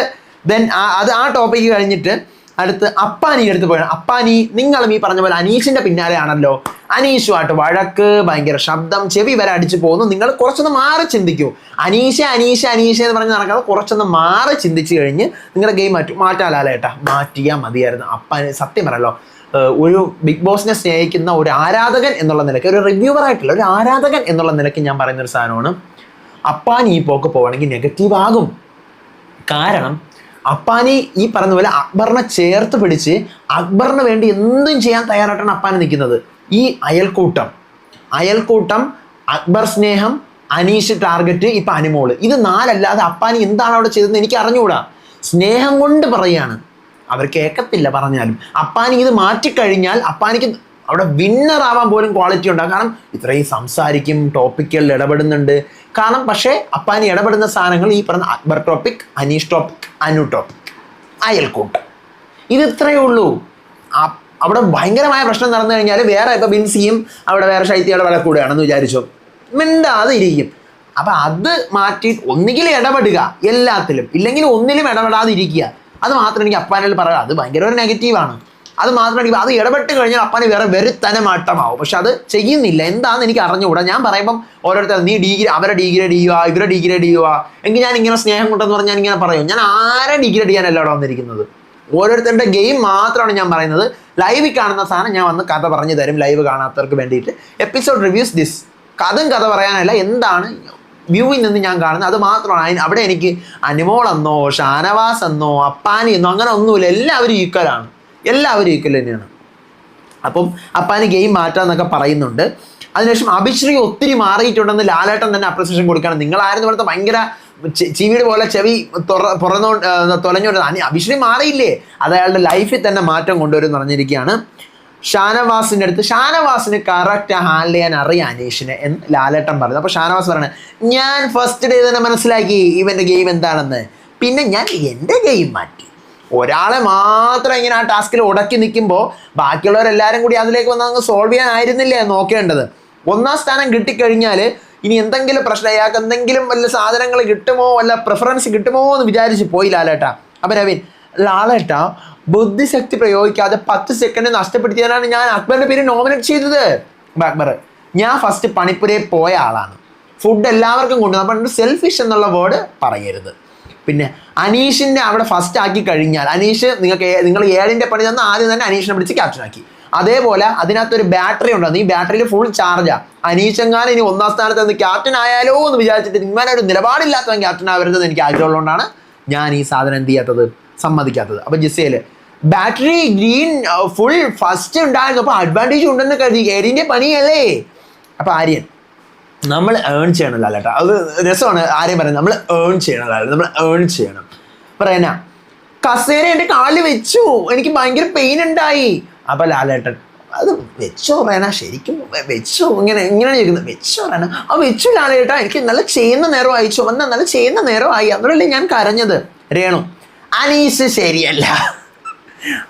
ദെൻ അത് ആ ടോപ്പിക്ക് കഴിഞ്ഞിട്ട് അടുത്ത് അപ്പാനി എടുത്ത് പോയാണ് അപ്പാനി നിങ്ങളും ഈ പറഞ്ഞ പോലെ അനീഷിന്റെ പിന്നാലെയാണല്ലോ. അനീഷുമായിട്ട് വഴക്ക് ഭയങ്കര ശബ്ദം ചെവി വരെ അടിച്ചു പോകുന്നു. നിങ്ങൾ കുറച്ചൊന്ന് മാറി ചിന്തിക്കൂ. അനീഷ അനീഷ അനീഷ എന്ന് പറഞ്ഞ് നടക്കാതെ കുറച്ചൊന്ന് മാറി ചിന്തിച്ചു കഴിഞ്ഞ് നിങ്ങളുടെ ഗെയിം മാറ്റും. മാറ്റാലാലേട്ടാ മാറ്റിയാൽ മതിയായിരുന്നു. അപ്പാനി സത്യം പറയല്ലോ. ഒരു ബിഗ് ബോസിനെ സ്നേഹിക്കുന്ന ഒരു ആരാധകൻ എന്നുള്ള നിലയ്ക്ക് ഒരു റിവ്യൂവർ ആയിട്ടുള്ള ഒരു ആരാധകൻ എന്നുള്ള നിലയ്ക്ക് ഞാൻ പറയുന്ന ഒരു സാധനമാണ്. അപ്പാനി ഈ പോക്ക് പോകണമെങ്കിൽ നെഗറ്റീവ് ആകും. കാരണം അപ്പാനി ഈ പറഞ്ഞ പോലെ അക്ബറിനെ ചേർത്ത് പിടിച്ച് അക്ബറിന് വേണ്ടി എന്തും ചെയ്യാൻ തയ്യാറായിട്ടാണ് അപ്പാനി നിൽക്കുന്നത്. ഈ അയൽക്കൂട്ടം അയൽക്കൂട്ടം അക്ബർ സ്നേഹം അനീഷ് ടാർഗറ്റ് ഇപ്പൊ അനിമോൾ. ഇത് നാലല്ലാതെ അപ്പാനി എന്താണ് അവിടെ ചെയ്തതെന്ന് എനിക്ക് അറിഞ്ഞുകൂടാ സ്നേഹം കൊണ്ട് പറയാണ് അവർ കേൾക്കത്തില്ല പറഞ്ഞാലും. അപ്പാനി ഇത് മാറ്റിക്കഴിഞ്ഞാൽ അപ്പാനിക്ക് അവിടെ വിന്നർ ആവാൻ പോലും ക്വാളിറ്റി ഉണ്ടാകും കാരണം ഇത്രയും സംസാരിക്കും ടോപ്പിക്കുകളിൽ ഇടപെടുന്നുണ്ട്. കാരണം പക്ഷേ അപ്പാനി ഇടപെടുന്ന സാധനങ്ങൾ ഈ പറഞ്ഞ Akbar topic Aneesh topic Anu topic അയൽക്കൂട്ട്. ഇത് ഇത്രയേ ഉള്ളൂ അവിടെ ഭയങ്കരമായ പ്രശ്നം നടന്നു കഴിഞ്ഞാൽ വേറെ ഇപ്പം ബിൻസിയും അവിടെ വേറെ ശൈത്യയുടെ വില കൂടുകയാണെന്ന് വിചാരിച്ചു? മിണ്ടാതെ ഇരിക്കും. അപ്പം അത് മാറ്റി ഒന്നുകിൽ ഇടപെടുക എല്ലാത്തിലും. ഇല്ലെങ്കിൽ ഒന്നിലും ഇടപെടാതെ ഇരിക്കുക അത് മാത്രം എനിക്ക് അപ്പാനിൽ പറയാം. അത് ഭയങ്കര ഒരു നെഗറ്റീവാണ് അത് മാത്രം എനിക്ക് അത് ഇടപെട്ട് കഴിഞ്ഞാൽ അപ്പാന് വേറെ വെറുത്തനമാട്ടമാവും പക്ഷെ അത് ചെയ്യുന്നില്ല. എന്താണെന്ന് എനിക്ക് അറിഞ്ഞുകൂടാ. ഞാൻ പറയുമ്പം ഓരോരുത്തർ നീ ഡിഗ്രി അവരെ ഡിഗ്രേഡ് ചെയ്യുക ഇവരെ ഡിഗ്രി ചെയ്യുക എങ്കിൽ ഞാൻ ഇങ്ങനെ സ്നേഹം കൊണ്ടെന്ന് പറഞ്ഞാൽ ഞാൻ ഇങ്ങനെ പറയും. ഞാൻ ആരെ ഡിഗ്രി ചെയ്യാനല്ല അവിടെ വന്നിരിക്കുന്നത്? ഓരോരുത്തരുടെ ഗെയിം മാത്രമാണ് ഞാൻ പറയുന്നത്. ലൈവിൽ കാണുന്ന സാധനം ഞാൻ വന്ന് കഥ പറഞ്ഞു തരും. ലൈവ് കാണാത്തവർക്ക് വേണ്ടിയിട്ട്. എപ്പിസോഡ് റിവ്യൂസ് ദിസ് കഥം കഥ പറയാനല്ല. എന്താണ്? വ്യൂവിൽ നിന്ന് ഞാൻ കാണുന്നത് അത് മാത്രമാണ്. അതിന് അവിടെ എനിക്ക് അനുമോളെന്നോ ഷാനവാസ് എന്നോ അപ്പാനി എന്നോ അങ്ങനെ ഒന്നുമില്ല. എല്ലാവരും ഈക്വലാണ് എല്ലാവരും ഈക്വൽ തന്നെയാണ്. അപ്പം അപ്പാന് ഗെയിം മാറ്റാന്നൊക്കെ പറയുന്നുണ്ട്. അതിനുശേഷം അഭിശ്രീ ഒത്തിരി മാറിയിട്ടുണ്ടെന്ന് ലാലേട്ടൻ തന്നെ അപ്രിസിയേഷൻ കൊടുക്കണം നിങ്ങളായിരുന്നു ഇവിടുത്തെ ഭയങ്കര ചീവിയുടെ പോലെ ചെവി തുറ പുറന്നോ തുലഞ്ഞോണ്ട് അഭിശ്രീ മാറിയില്ലേ? അത് അയാളുടെ ലൈഫിൽ തന്നെ മാറ്റം കൊണ്ടുവരും എന്ന് പറഞ്ഞിരിക്കുകയാണ്. ഷാനവാസിന്റെ അടുത്ത് ഷാനവാസിന് കറക്റ്റ് ഹാൻഡിൽ ചെയ്യാൻ അറിയാം അനീഷിനെ എന്ന് ലാലേട്ടൻ പറഞ്ഞു അപ്പോൾ ഷാനവാസ് പറയുന്നത് ഞാൻ ഫസ്റ്റ് ഡേ തന്നെ മനസ്സിലാക്കി ഇവന്റെ ഗെയിം എന്താണെന്ന്. പിന്നെ ഞാൻ എന്റെ ഗെയിം മാറ്റി. ഒരാളെ മാത്രം ഇങ്ങനെ ആ ടാസ്കിൽ ഉടക്കി നിൽക്കുമ്പോൾ ബാക്കിയുള്ളവരെല്ലാവരും കൂടി അതിലേക്ക് വന്ന് അങ്ങ് സോൾവ് ചെയ്യാനായിരുന്നില്ലേ നോക്കേണ്ടത്. ഒന്നാം സ്ഥാനം കിട്ടിക്കഴിഞ്ഞാൽ ഇനി എന്തെങ്കിലും പ്രശ്നം അയാൾക്ക് എന്തെങ്കിലും വല്ല സാധനങ്ങൾ കിട്ടുമോ വല്ല പ്രിഫറൻസ് കിട്ടുമോ എന്ന് വിചാരിച്ച് പോയി ലാലേട്ടാ. അപ്പം രവീൻ ലാലേട്ടാ ബുദ്ധിശക്തി പ്രയോഗിക്കാതെ പത്ത് സെക്കൻഡ് നഷ്ടപ്പെടുത്തിയാലാണ് ഞാൻ. അക്ബറിന്റെ പേര് നോമിനേറ്റ് ചെയ്തത്. അക്ബർ ഞാൻ ഫസ്റ്റ് പണിപ്പുരയിൽ പോയ ആളാണ്. ഫുഡ് എല്ലാവർക്കും കൊണ്ടു അപ്പം സെൽഫിഷ് എന്നുള്ള വേർഡ് പറയരുത്. പിന്നെ അനീഷിന്റെ അവിടെ ഫസ്റ്റ് ആക്കി കഴിഞ്ഞാൽ അനീഷ് നിങ്ങൾക്ക് നിങ്ങൾ ഏഴിന്റെ പണി തന്ന ആദ്യം തന്നെ അനീഷിനെ പിടിച്ച് ക്യാപ്റ്റൻ ആക്കി. അതേപോലെ അതിനകത്തൊരു ബാറ്ററി ഉണ്ടായിരുന്നു ഈ ബാറ്ററിയിൽ ഫുൾ ചാർജാ അനീഷെങ്ങാനും ഇനി ഒന്നാം സ്ഥാനത്ത് നിന്ന് ക്യാപ്റ്റൻ ആയാലോ എന്ന് വിചാരിച്ചിട്ട് ഇങ്ങനെ ഒരു നിലപാടില്ലാത്തവൻ ക്യാപ്റ്റൻ ആവരുതെന്ന് എനിക്ക് ആഗ്രഹമുള്ളതുകൊണ്ടാണ് ഞാൻ ഈ സാധനം എന്ത് ചെയ്യാത്തത്? സമ്മതിക്കാത്തത്. അപ്പൊ ജിസയിൽ ബാറ്ററി ഗ്രീൻ ഫുൾ ഫസ്റ്റ് ഉണ്ടായിരുന്നു. അപ്പൊ അഡ്വാന്റേജ് ഉണ്ടെന്ന് കരുതി. എരിന്റെ പണിയല്ലേ? അപ്പൊ ആര്യൻ നമ്മൾ ഏൺ ചെയ്യണമല്ലോ ലാലേട്ടാ. അത് രസമാണ് ആരെയും പറയുന്നത്. നമ്മൾ ഏൺ ചെയ്യണമല്ലോ നമ്മൾ ഏൺ ചെയ്യണം. പറയന കസേര എന്റെ കാലിൽ വെച്ചു. എനിക്ക് ഭയങ്കര പെയിൻ ഉണ്ടായി. അപ്പൊ ലാലേട്ടൻ അത് വെച്ചോ റേന? ശരിക്കും വെച്ചോ? ഇങ്ങനെ ഇങ്ങനെ ചോദിക്കുന്നത്. വെച്ചോ റേന? ആ വെച്ചു ലാലേട്ടാ. എനിക്ക് നല്ല ചെയ്യുന്ന നേരം അയച്ചു വന്ന നല്ല ചെയ്യുന്ന നേരം ആയി അതുകൊണ്ടല്ലേ ഞാൻ കരഞ്ഞത്. രേണു അനീസ് ശരിയല്ല.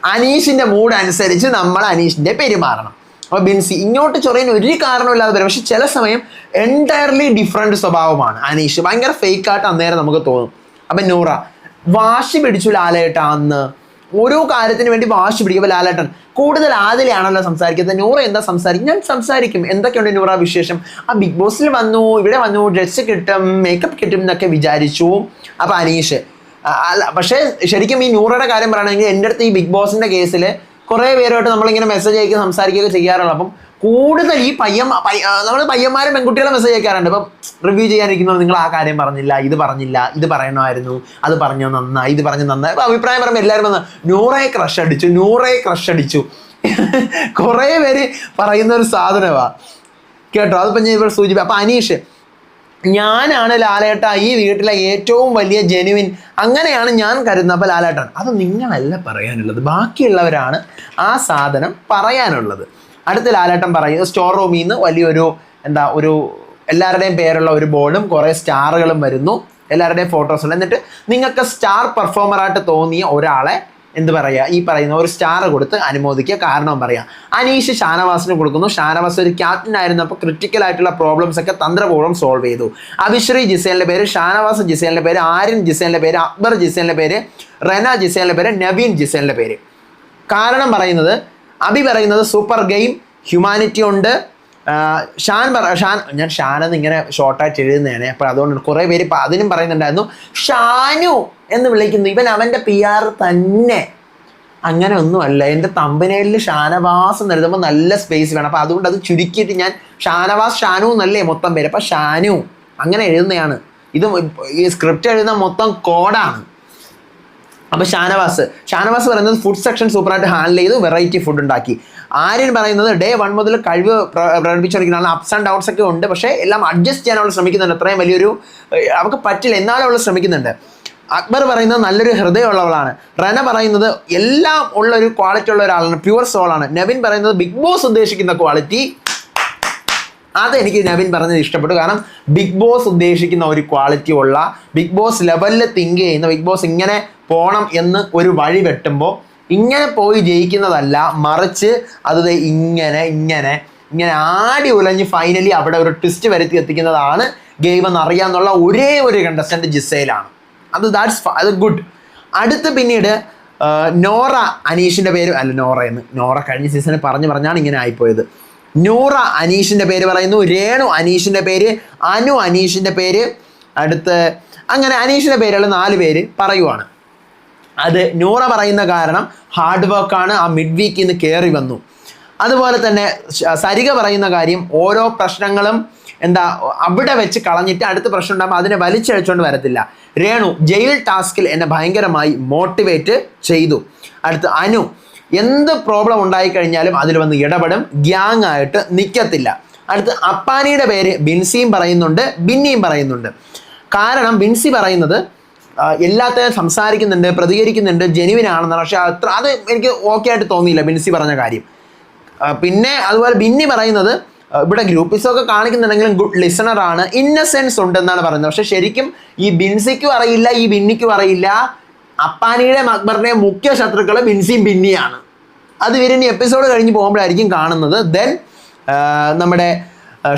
അനീഷിന്റെ മൂഡ് അനുസരിച്ച് നമ്മൾ അനീഷിന്റെ പെരുമാറണം. അപ്പോൾ ബിൻസി ഇങ്ങോട്ട് ചൊറിയാൻ ഒരു കാരണമില്ലാതെ വരും. പക്ഷെ ചില സമയം എന്റയർലി ഡിഫറെന്റ് സ്വഭാവമാണ് അനീഷ്. ഭയങ്കര ഫേക്ക് ആയിട്ട് അന്നേരം നമുക്ക് തോന്നും. അപ്പം നൂറ വാശി പിടിച്ചു ലാലേട്ട അന്ന്. ഓരോ കാര്യത്തിന് വേണ്ടി വാശി പിടിക്കുമ്പോൾ ലാലേട്ടൻ കൂടുതൽ ആദിലെയാണല്ലോ സംസാരിക്കുന്നത്. നൂറ എന്താ സംസാരിക്കും? ഞാൻ സംസാരിക്കും. എന്തൊക്കെയുണ്ട് നൂറ വിശേഷം? ആ ബിഗ് ബോസിൽ വന്നു ഇവിടെ വന്നു ഡ്രസ്സ് കിട്ടും മേക്കപ്പ് കിട്ടും എന്നൊക്കെ വിചാരിച്ചു. അപ്പം അനീഷ് അല്ല പക്ഷേ ശരിക്കും ഈ നൂറയുടെ കാര്യം പറയുകയാണെങ്കിൽ എന്റെ അടുത്ത് ഈ ബിഗ് ബോസിന്റെ കേസിൽ കുറേ പേരുമായിട്ട് നമ്മളിങ്ങനെ മെസ്സേജ് അയക്കുക സംസാരിക്കുകയൊക്കെ ചെയ്യാറുള്ളത് അപ്പം കൂടുതൽ ഈ പയ്യൻ നമ്മൾ പയ്യന്മാരും പെൺകുട്ടികളെ മെസ്സേജ് അയക്കാറുണ്ട്. ഇപ്പം റിവ്യൂ ചെയ്യാനിരിക്കുന്നത് നിങ്ങൾ ആ കാര്യം പറഞ്ഞില്ല ഇത് പറഞ്ഞില്ല ഇത് പറയണമായിരുന്നു അത് പറഞ്ഞു നന്നായി ഇത് പറഞ്ഞു നന്നായി. അപ്പം അഭിപ്രായം പറയുമ്പോൾ എല്ലാവരും വന്ന് നൂറേ ക്രഷ് അടിച്ചു നൂറേ ക്രഷ് അടിച്ചു. കുറേ പേര് പറയുന്ന ഒരു സാധനമാണ് കേട്ടോ അതിപ്പോൾ ഞാൻ ഇവിടെ സൂചിപ്പിക്കും. അപ്പം അനീഷ് ഞാനാണ് ലാലേട്ട ഈ വീട്ടിലെ ഏറ്റവും വലിയ ജെനുവിൻ അങ്ങനെയാണ് ഞാൻ കരുതുന്നത്. അപ്പോൾ ലാലേട്ടൻ അത് നിങ്ങളല്ല പറയാനുള്ളത്. ബാക്കിയുള്ളവരാണ് ആ സാധനം പറയാനുള്ളത്. അടുത്ത ലാലേട്ടൻ പറയുന്നത് സ്റ്റോർ റൂമിൽ നിന്ന് വലിയൊരു എന്താ ഒരു എല്ലാവരുടെയും പേരുള്ള ഒരു ബോർഡും കുറേ സ്റ്റാറുകളും വരുന്നു. എല്ലാവരുടെയും ഫോട്ടോസ് ഉണ്ട്. എന്നിട്ട് നിങ്ങൾക്ക് സ്റ്റാർ പെർഫോമറായിട്ട് തോന്നിയ ഒരാളെ എന്ത് പറയുക ഈ പറയുന്ന ഒരു സ്റ്റാർ കൊടുത്ത് അനുമോദിക്കുക കാരണം പറയാം. അനീഷ് ഷാനവാസിന് കൊടുക്കുന്നു. ഷാനവാസ് ഒരു ക്യാപ്റ്റൻ ആയിരുന്നപ്പോൾ ക്രിട്ടിക്കൽ ആയിട്ടുള്ള പ്രോബ്ലംസ് ഒക്കെ തന്ത്രപൂർവം സോൾവ് ചെയ്തു. അഭിശ്രീ ജിസേലിന്റെ പേര് ഷാനവാസ് ജിസേലിന്റെ പേര് ആര്യൻ ജിസേലിന്റെ പേര് അക്ബർ ജിസേലിന്റെ പേര് റെന ജിസേലിന്റെ പേര് നവീൻ ജിസേലിന്റെ പേര്. കാരണം പറയുന്നത് അഭി പറയുന്നത് സൂപ്പർ ഗെയിം ഹ്യൂമാനിറ്റി ഉണ്ട്. ഷാൻ പറ ഷാൻ ഞാൻ ഷാനെന്ന് ഇങ്ങനെ ഷോർട്ടായിട്ട് എഴുതുന്നതാണ്. അപ്പോൾ അതുകൊണ്ട് കുറേ പേര് ഇപ്പം അതിനും പറയുന്നുണ്ടായിരുന്നു ഷാനു എന്ന് വിളിക്കുന്നു. ഇവൻ അവന്റെ പി ആർ തന്നെ. അങ്ങനെ ഒന്നുമല്ല എന്റെ തമ്പനയിൽ ഷാനവാസ് എന്ന് എഴുതുമ്പോൾ നല്ല സ്പേസ് വേണം. അപ്പോൾ അതുകൊണ്ട് അത് ചുരുക്കിയിട്ട് ഞാൻ ഷാനവാസ് ഷാനു എന്നല്ലേ മൊത്തം പേര്. അപ്പോൾ ഷാനു. അങ്ങനെ എഴുതുന്നതാണ്. ഇത് ഈ സ്ക്രിപ്റ്റ് എഴുതുന്ന മൊത്തം കോഡാണ് അപ്പോൾ ഷാനവാസ്. ഷാനവാസ് പറയുന്നത് ഫുഡ് സെക്ഷൻ സൂപ്പറായിട്ട് ഹാൻഡിൽ ചെയ്തു വെറൈറ്റി ഫുഡ് ഉണ്ടാക്കി. ആര്യൻ പറയുന്നത് ഡേ വൺ മുതൽ കഴിവ് പ്ര- പ്രകടിപ്പിച്ചുകൊണ്ടിരിക്കുന്ന അപ്സ് ആൻഡ് ഡൗൺസ് ഒക്കെ ഉണ്ട്. പക്ഷേ എല്ലാം അഡ്ജസ്റ്റ് ചെയ്യാൻ ശ്രമിക്കുന്നുണ്ട്. അത്രയും വലിയൊരു അവർക്ക് പറ്റില്ല. എന്നാലും അവൾ ശ്രമിക്കുന്നുണ്ട്. അക്ബർ പറയുന്നത് നല്ലൊരു ഹൃദയമുള്ളവളാണ്. റന പറയുന്നത് എല്ലാം ഉള്ള ഒരു ക്വാളിറ്റി ഉള്ള ഒരാളാണ്. പ്യുവർ സോളാണ് നവിൻ പറയുന്നത് ബിഗ് ബോസ് ഉദ്ദേശിക്കുന്ന ക്വാളിറ്റി അതെനിക്ക് നവീൻ പറഞ്ഞത് ഇഷ്ടപ്പെട്ടു. കാരണം ബിഗ് ബോസ് ഉദ്ദേശിക്കുന്ന ഒരു ക്വാളിറ്റി ഉള്ള ബിഗ് ബോസ് ലെവലിൽ തിങ്ക് ചെയ്യുന്ന ബിഗ് ബോസ് ഇങ്ങനെ പോകണം എന്ന് ഒരു വഴി വെട്ടുമ്പോൾ ഇങ്ങനെ പോയി ജയിക്കുന്നതല്ല മറിച്ച് അത് ഇങ്ങനെ ഇങ്ങനെ ഇങ്ങനെ ആടി ഉലഞ്ഞ് ഫൈനലി അവിടെ ഒരു ട്വിസ്റ്റ് വരുത്തി എത്തിക്കുന്നതാണ് ഗെയിം എന്ന് അറിയാമെന്നുള്ള ഒരേ ഒരു കണ്ടസ്റ്റന്റ് ജിസയിലാണ് അത് ദാറ്റ്സ് അത് ഗുഡ് അടുത്ത് പിന്നീട് നോറ അനീഷിന്റെ പേര് അല്ല നോറ എന്ന് നോറ കഴിഞ്ഞ സീസണിൽ പറഞ്ഞു പറഞ്ഞാണ് ഇങ്ങനെ ആയിപ്പോയത്. നൂറ അനീഷിന്റെ പേര് പറയുന്നു രേണു അനീഷിന്റെ പേര് അനു അനീഷിന്റെ പേര് അടുത്ത് അങ്ങനെ അനീഷിന്റെ പേരുള്ള നാല് പേര് പറയുവാണ്. അത് നൂറ പറയുന്ന കാരണം ഹാർഡ് വർക്കാണ് ആ മിഡ് വീക്കിൽ നിന്ന് കയറി വന്നു. അതുപോലെ തന്നെ സരിക പറയുന്ന കാര്യം ഓരോ പ്രശ്നങ്ങളും എന്താ അവിടെ വെച്ച് കളഞ്ഞിട്ട് അടുത്ത പ്രശ്നം ഉണ്ടാകുമ്പോൾ അതിനെ വലിച്ചഴിച്ചുകൊണ്ട് വരത്തില്ല. രേണു ജയിൽ ടാസ്കിൽ എന്നെ ഭയങ്കരമായി മോട്ടിവേറ്റ് ചെയ്തു. അടുത്ത് അനു എന്ത് പ്രോബ്ലം ഉണ്ടായിക്കഴിഞ്ഞാലും അതിൽ വന്ന് ഇടപെടും ഗ്യാങ് ആയിട്ട് നിൽക്കത്തില്ല അടുത്ത് അപ്പാനിയുടെ പേര് ബിൻസിയും പറയുന്നുണ്ട് ബിന്നിയും പറയുന്നുണ്ട്. കാരണം ബിൻസി പറയുന്നത് എല്ലാത്തിനും സംസാരിക്കുന്നുണ്ട് പ്രതികരിക്കുന്നുണ്ട് ജെനുവിൻ പക്ഷെ അത്ര അത് എനിക്ക് ഓക്കെ ആയിട്ട് തോന്നിയില്ല ബിൻസി പറഞ്ഞ കാര്യം. പിന്നെ അതുപോലെ ബിന്നി പറയുന്നത് ഇവിടെ ഗ്രൂപ്പിസൊക്കെ കാണിക്കുന്നുണ്ടെങ്കിലും ഗുഡ് ലിസണർ ആണ് ഇന്നസെൻസ് ഉണ്ടെന്നാണ് പറയുന്നത്. പക്ഷെ ശരിക്കും ഈ ബിൻസിക്കും അറിയില്ല ഈ ബിന്നിക്കും അറിയില്ല അപ്പാനിയുടെയും അക്ബറിന്റെയും മുഖ്യ ശത്രുക്കൾ ബിൻസിയും ബിന്നിയാണ് അത് ഇവരിനി എപ്പിസോഡ് കഴിഞ്ഞ് പോകുമ്പോഴായിരിക്കും കാണുന്നത്. ദെൻ നമ്മുടെ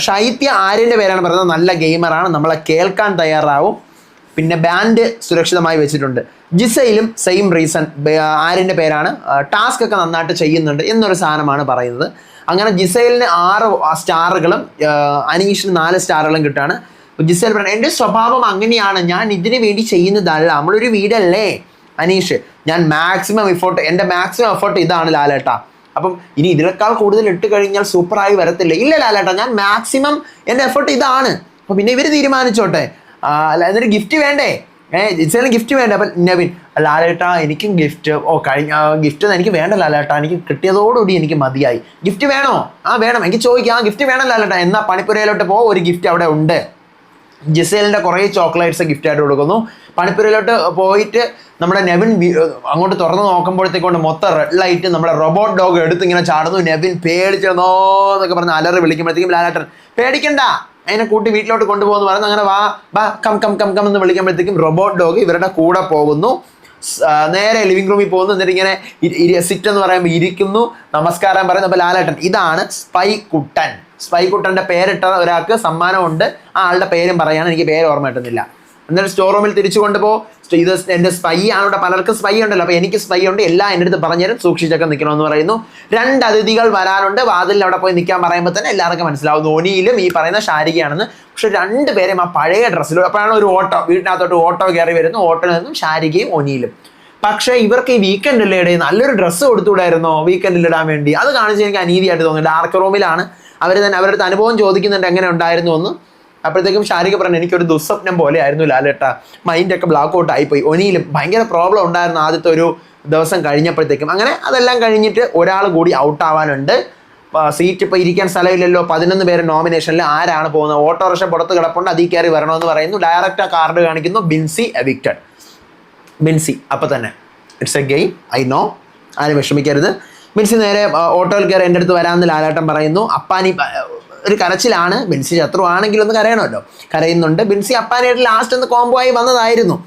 ഷൈത്യ ആര്യന്റെ പേരാണ് പറയുന്നത് നല്ല ഗെയിമറാണ് നമ്മളെ കേൾക്കാൻ തയ്യാറാവും. പിന്നെ ബാൻഡ് സുരക്ഷിതമായി വെച്ചിട്ടുണ്ട്. ജിസയിലും സെയിം റീസൺ ആര്യന്റെ പേരാണ്. ടാസ്ക് ഒക്കെ നന്നായിട്ട് ചെയ്യുന്നുണ്ട് എന്നൊരു സാധനമാണ് പറയുന്നത്. അങ്ങനെ ജിസൈലിന് ആറ് സ്റ്റാറുകളും അനീഷിന് നാല് സ്റ്റാറുകളും കിട്ടാണ്. ജിസൈൽ പറയുന്നത് എന്റെ സ്വഭാവം അങ്ങനെയാണ്. ഞാൻ ഇതിനു വേണ്ടി ചെയ്യുന്നതല്ല. നമ്മളൊരു വീടല്ലേ? അനീഷ് ഞാൻ മാക്സിമം എഫോർട്ട് എന്റെ മാക്സിമം എഫോർട്ട് ഇതാണ് ലാലേട്ട. അപ്പം ഇനി ഇതിനേക്കാൾ കൂടുതൽ ഇട്ട് കഴിഞ്ഞാൽ സൂപ്പറായി വരത്തില്ല? ഇല്ല ലാലേട്ട ഞാൻ മാക്സിമം എന്റെ എഫോർട്ട് ഇതാണ്. അപ്പം പിന്നെ ഇവർ തീരുമാനിച്ചോട്ടെ. അല്ല എന്നിട്ട് ഗിഫ്റ്റ് വേണ്ടേ? ഏഹ് ഗിഫ്റ്റ് വേണ്ട? അപ്പം നവീൻ ലാലേട്ടാ എനിക്കും ഗിഫ്റ്റ് ഓ കഴിഞ്ഞ ഗിഫ്റ്റ് എനിക്ക് വേണ്ട ലാലേട്ടാ. എനിക്ക് കിട്ടിയതോടുകൂടി എനിക്ക് മതിയായി. ഗിഫ്റ്റ് വേണോ? ആ വേണം. എനിക്ക് ചോദിക്കാം. ആ ഗിഫ്റ്റ് വേണം ലാലേട്ടാ. എന്നാ പണിപ്പുരയിലോട്ട് പോ ഒരു ഗിഫ്റ്റ് അവിടെ ഉണ്ട്. ജിസേലിന്റെ കുറേ ചോക്ലേറ്റ്സ് ഗിഫ്റ്റ് ആയിട്ട് കൊടുക്കുന്നു. പണിപ്പുരയിലോട്ട് പോയിട്ട് നമ്മുടെ നെവിൻ വി- അങ്ങോട്ട് തുറന്ന് നോക്കുമ്പോഴത്തേക്കൊണ്ട് മൊത്തം റെഡ് ലൈറ്റ് നമ്മുടെ റോബോട്ട് ഡോഗ് എടുത്ത് ഇങ്ങനെ ചാടുന്നു. നെവിൻ പേടിച്ചിടന്നോ എന്നൊക്കെ പറഞ്ഞ് അലറി വിളിക്കുമ്പോഴത്തേക്കും ലാലാട്ടൻ പേടിക്കണ്ട അതിനെ കൂട്ടി വീട്ടിലോട്ട് കൊണ്ടുപോകുന്നു പറയുന്നത് അങ്ങനെ വാ ബാ കം കം കം കം എന്ന് വിളിക്കുമ്പോഴത്തേക്കും റോബോട്ട് ഡോഗ് ഇവരുടെ കൂടെ പോകുന്നു. നേരെ ലിവിംഗ് റൂമിൽ പോകുന്നു. എന്നിട്ട് ഇങ്ങനെ സിറ്റ് എന്ന് പറയുമ്പോൾ ഇരിക്കുന്നു. നമസ്കാരം പറയുന്നു അപ്പോൾ ലാലേട്ടൻ. ഇതാണ് സ്പൈ കുട്ടൻ. സ്പൈ കുട്ടന്റെ പേരിട്ട ഒരാൾക്ക് സമ്മാനമുണ്ട്. ആ ആളുടെ പേരും പറയാണ് എനിക്ക് പേര് ഓർമ്മ കിട്ടുന്നില്ല. എന്നിട്ട് സ്റ്റോർ റൂമിൽ തിരിച്ചു കൊണ്ടുപോ. ഇത് എന്റെ സ്പൈ ആണ് ഇവിടെ പലർക്കും സ്പൈ ഉണ്ടല്ലോ. അപ്പോൾ എനിക്ക് സ്പൈ ഉണ്ട്. എല്ലാം എന്റെ അടുത്ത് പറഞ്ഞുതരും സൂക്ഷിച്ചൊക്കെ നിൽക്കണമെന്ന് പറയുന്നു. രണ്ട് അതിഥികൾ വരാനുണ്ട് വാതിലിൽ അവിടെ പോയി നിൽക്കാൻ പറയുമ്പോൾ തന്നെ എല്ലാവർക്കും മനസ്സിലാവും ഒനിയിലും ഈ പറയുന്ന ശാരികയാണെന്ന് പക്ഷെ രണ്ടുപേരും ആ പഴയ ഡ്രസ്സിലും അപ്പോഴാണ് ഒരു ഓട്ടോ വീട്ടിനകത്തോട്ട് ഓട്ടോ കയറി വരുന്നു. ഓട്ടോയിൽ നിന്നും ശാരികയും ഒനിയിലും. പക്ഷേ ഇവർക്ക് ഈ വീക്കെൻഡിൽ ഇടയിൽ നല്ലൊരു ഡ്രസ്സ് കൊടുത്തുകൂടായിരുന്നോ വീക്കെൻഡിൽ ഇടാൻ വേണ്ടി. അത് കാണിച്ച് എനിക്ക് അനീതിയായിട്ട് തോന്നി ഡാർക്ക് റൂമിലാണ് അവർ തന്നെ അവരുടെ അനുഭവം ചോദിക്കുന്നുണ്ട് എങ്ങനെ ഉണ്ടായിരുന്നു എന്ന്. അപ്പോഴത്തേക്കും ഷാരിക പറഞ്ഞു എനിക്കൊരു ദുസ്വപ്നം പോലെ ആയിരുന്നു ലാലേട്ട. മൈൻഡൊക്കെ ബ്ലാക്ക് ഔട്ട് ആയിപ്പോയി. ഒനിയിലും ഭയങ്കര പ്രോബ്ലം ഉണ്ടായിരുന്നു ആദ്യത്തെ ഒരു ദിവസം കഴിഞ്ഞപ്പോഴത്തേക്കും. അങ്ങനെ അതെല്ലാം കഴിഞ്ഞിട്ട് ഒരാൾ കൂടി ഔട്ട് ആവാനുണ്ട്. സീറ്റ് ഇപ്പോൾ ഇരിക്കാൻ സ്ഥലമില്ലല്ലോ. പതിനൊന്ന് പേര് നോമിനേഷനിൽ ആരാണ് പോകുന്നത്? ഓട്ടോറിക്ഷ പുറത്ത് കിടപ്പുണ്ട്. അതിൽ കയറി വരണമെന്ന് പറയുന്നു. ഡയറക്റ്റ് ആ കാർഡ് കാണിക്കുന്നു. ബിൻസി എവിക്റ്റഡ് ബിൻസി അപ്പം തന്നെ. It's a game I know ആരും വിഷമിക്കരുത്. ബിൻസി നേരെ ഓട്ടോയിൽ കയറി എന്റെ അടുത്ത് വരാമെന്ന് ലാലാട്ടം പറയുന്നു. അപ്പാനി ഒരു കരച്ചിലാണ് ബിൻസി ശത്രു ആണെങ്കിലൊന്ന് കരയണമല്ലോ. കരയുന്നുണ്ട്. ബിൻസി അപ്പാനായിട്ട് ലാസ്റ്റ് ഒന്ന് കോംബോ ആയി വന്നതായിരുന്നു.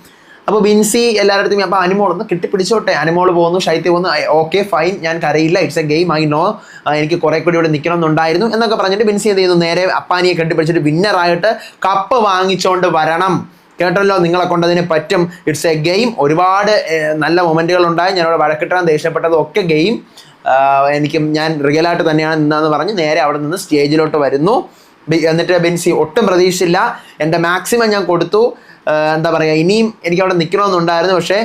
അപ്പോൾ ബിൻസി എല്ലാവരുടെ അപ്പോൾ അനിമോളൊന്ന് കിട്ടിപ്പിടിച്ചോട്ടെ. അനിമോൾ പോകുന്നു ശൈത്യം പോകുന്നു ഓക്കെ ഫൈൻ ഞാൻ കരയില്ല. It's a game I know എനിക്ക് കുറേ കൂടി ഇവിടെ നിൽക്കണം എന്നുണ്ടായിരുന്നു. എന്നൊക്കെ പറഞ്ഞിട്ട് ബിൻസി എന്ത് ചെയ്യുന്നു നേരെ അപ്പാനിയെ കെട്ടിപ്പിടിച്ചിട്ട് വിന്നറായിട്ട് കപ്പ് വാങ്ങിച്ചുകൊണ്ട് വരണം. കേട്ടല്ലോ? നിങ്ങളെ കൊണ്ടതിന് പറ്റും. ഇറ്റ്സ് എ ഗെയിം ഒരുപാട് നല്ല മൊമെന്റുകൾ ഉണ്ടായി. ഞാനിവിടെ വഴക്കിട്ടാൻ ദേഷ്യപ്പെട്ടതും. ഒക്കെ ഗെയിം എനിക്ക് ഞാൻ റിയൽ ആയിട്ട് തന്നെയാണ് നിന്നതെന്ന് പറഞ്ഞ് നേരെ അവിടെ നിന്ന് സ്റ്റേജിലോട്ട് വരുന്നു. എന്നിട്ട് ബെൻസി ഒട്ടും പ്രതീക്ഷിച്ചില്ല. എന്റെ മാക്സിമം ഞാൻ കൊടുത്തു. എന്താ പറയുക ഇനിയും എനിക്ക് അവിടെ നിൽക്കണമെന്നുണ്ടായിരുന്നു. പക്ഷേ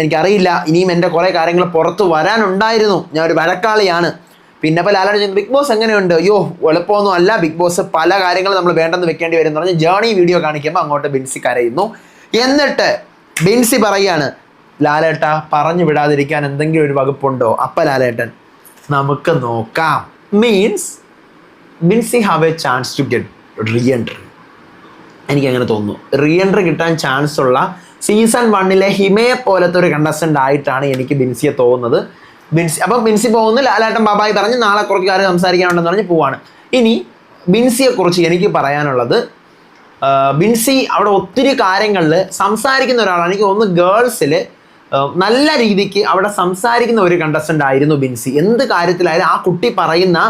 എനിക്കറിയില്ല. ഇനിയും എന്റെ കുറേ കാര്യങ്ങൾ പുറത്ത് വരാനുണ്ടായിരുന്നു. ഞാൻ ഒരു വഴക്കാളിയാണ്. പിന്നെ ഇപ്പോൾ ലാലാണ് ചെയ്യുന്നത് ബിഗ് ബോസ് എങ്ങനെയുണ്ട്? അയ്യോ എളുപ്പമൊന്നും അല്ല. ബിഗ് ബോസ് പല കാര്യങ്ങളും നമ്മൾ വേണ്ടെന്ന് വെക്കേണ്ടി വരും എന്ന് പറഞ്ഞ് ജേണി വീഡിയോ കാണിക്കുമ്പോൾ അങ്ങോട്ട് ബിൻസി കരയുന്നു. എന്നിട്ട് ബിൻസി പറയാണ് ലാലേട്ട പറഞ്ഞു വിടാതിരിക്കാൻ എന്തെങ്കിലും ഒരു വകുപ്പുണ്ടോ? അപ്പ ലാലേട്ടൻ നമുക്ക് നോക്കാം. Means Binsy have a chance to get re entry എനിക്ക് അങ്ങനെ തോന്നുന്നു. റീ എൻട്രി കിട്ടാൻ ചാൻസ് ഉള്ള സീസൺ വണ്ണിലെ ഹിമയെ പോലത്തെ ഒരു കണ്ടസ്റ്റന്റ് ആയിട്ടാണ് എനിക്ക് ബിൻസിയെ തോന്നുന്നത്. ബിൻസി അപ്പം ബിൻസി പോകുന്നു ലാലാട്ടൻ ബാബായി പറഞ്ഞ് നാളെ കുറച്ച് കാര്യം സംസാരിക്കാനുണ്ടെന്ന് പറഞ്ഞ് പോവാണ്. ഇനി ബിൻസിയെക്കുറിച്ച് എനിക്ക് പറയാനുള്ളത് ബിൻസി അവിടെ ഒത്തിരി കാര്യങ്ങളിൽ സംസാരിക്കുന്ന ഒരാളാണ്. എനിക്ക് ഒന്ന് ഗേൾസിൽ നല്ല രീതിക്ക് അവിടെ സംസാരിക്കുന്ന ഒരു കണ്ടസ്റ്റന്റ് ആയിരുന്നു ബിൻസി. എന്ത് കാര്യത്തിലായാലും ആ കുട്ടി പറയുന്ന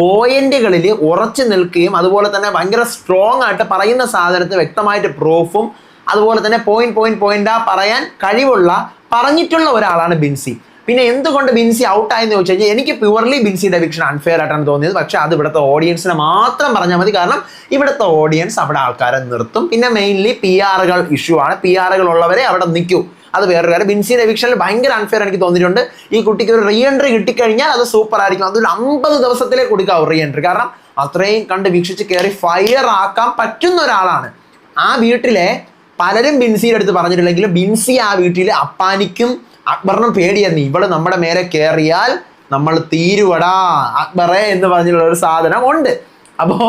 പോയിന്റുകളിൽ ഉറച്ചു നിൽക്കുകയും അതുപോലെ തന്നെ ഭയങ്കര സ്ട്രോങ് ആയിട്ട് പറയുന്ന സാധനത്തിൽ വ്യക്തമായിട്ട് പ്രൂഫും അതുപോലെ തന്നെ പോയിന്റ് പോയിന്റ് പോയിന്റാ പറയാൻ കഴിവുള്ള പറഞ്ഞിട്ടുള്ള ഒരാളാണ് ബിൻസി. പിന്നെ എന്തുകൊണ്ട് ബിൻസി ഔട്ട് ആയെന്ന് ചോദിച്ചു കഴിഞ്ഞാൽ എനിക്ക് പ്യുവർലി ബിൻസിയുടെ വിക്ഷൻ അൺഫെയർ ആയിട്ടാണ് തോന്നിയത്. പക്ഷേ അത് ഇവിടുത്തെ ഓഡിയൻസിനെ മാത്രം പറഞ്ഞാൽ മതി. കാരണം ഇവിടുത്തെ ഓഡിയൻസ് അവിടെ ആൾക്കാരെ നിർത്തും. പിന്നെ മെയിൻലി പി ആറുകൾ ഇഷ്യൂ ആണ്. പി ആറുകൾ ഉള്ളവരെ അവിടെ നിൽക്കൂ. അത് വേറൊരു കാര്യം. ബിൻസിയുടെ എവിക്ഷനിൽ ഭയങ്കര അൺഫെയർ എനിക്ക് തോന്നിയിട്ടുണ്ട്. ഈ കുട്ടിക്ക് ഒരു റീ എൻട്രി കിട്ടിക്കഴിഞ്ഞാൽ അത് സൂപ്പർ ആയിരിക്കും. അതൊരു അമ്പത് ദിവസത്തിലേ കൊടുക്കാവും റീ എൻട്രി കാരണം അത്രയും കണ്ട് വീക്ഷിച്ച് കയറി ഫയർ ആക്കാൻ പറ്റുന്ന ഒരാളാണ്. ആ വീട്ടിലെ പലരും ബിൻസിയുടെ അടുത്ത് പറഞ്ഞിട്ടില്ലെങ്കിലും ബിൻസി ആ വീട്ടിൽ അപ്പാനിക്കും അക്ബറിനും പേടിയായിരുന്നു. ഇവൾ നമ്മുടെ മേലെ കയറിയാൽ നമ്മൾ തീരുവടാ അക്ബറെ എന്ന് പറഞ്ഞിട്ടുള്ള ഒരു സാധനം ഉണ്ട്. അപ്പോൾ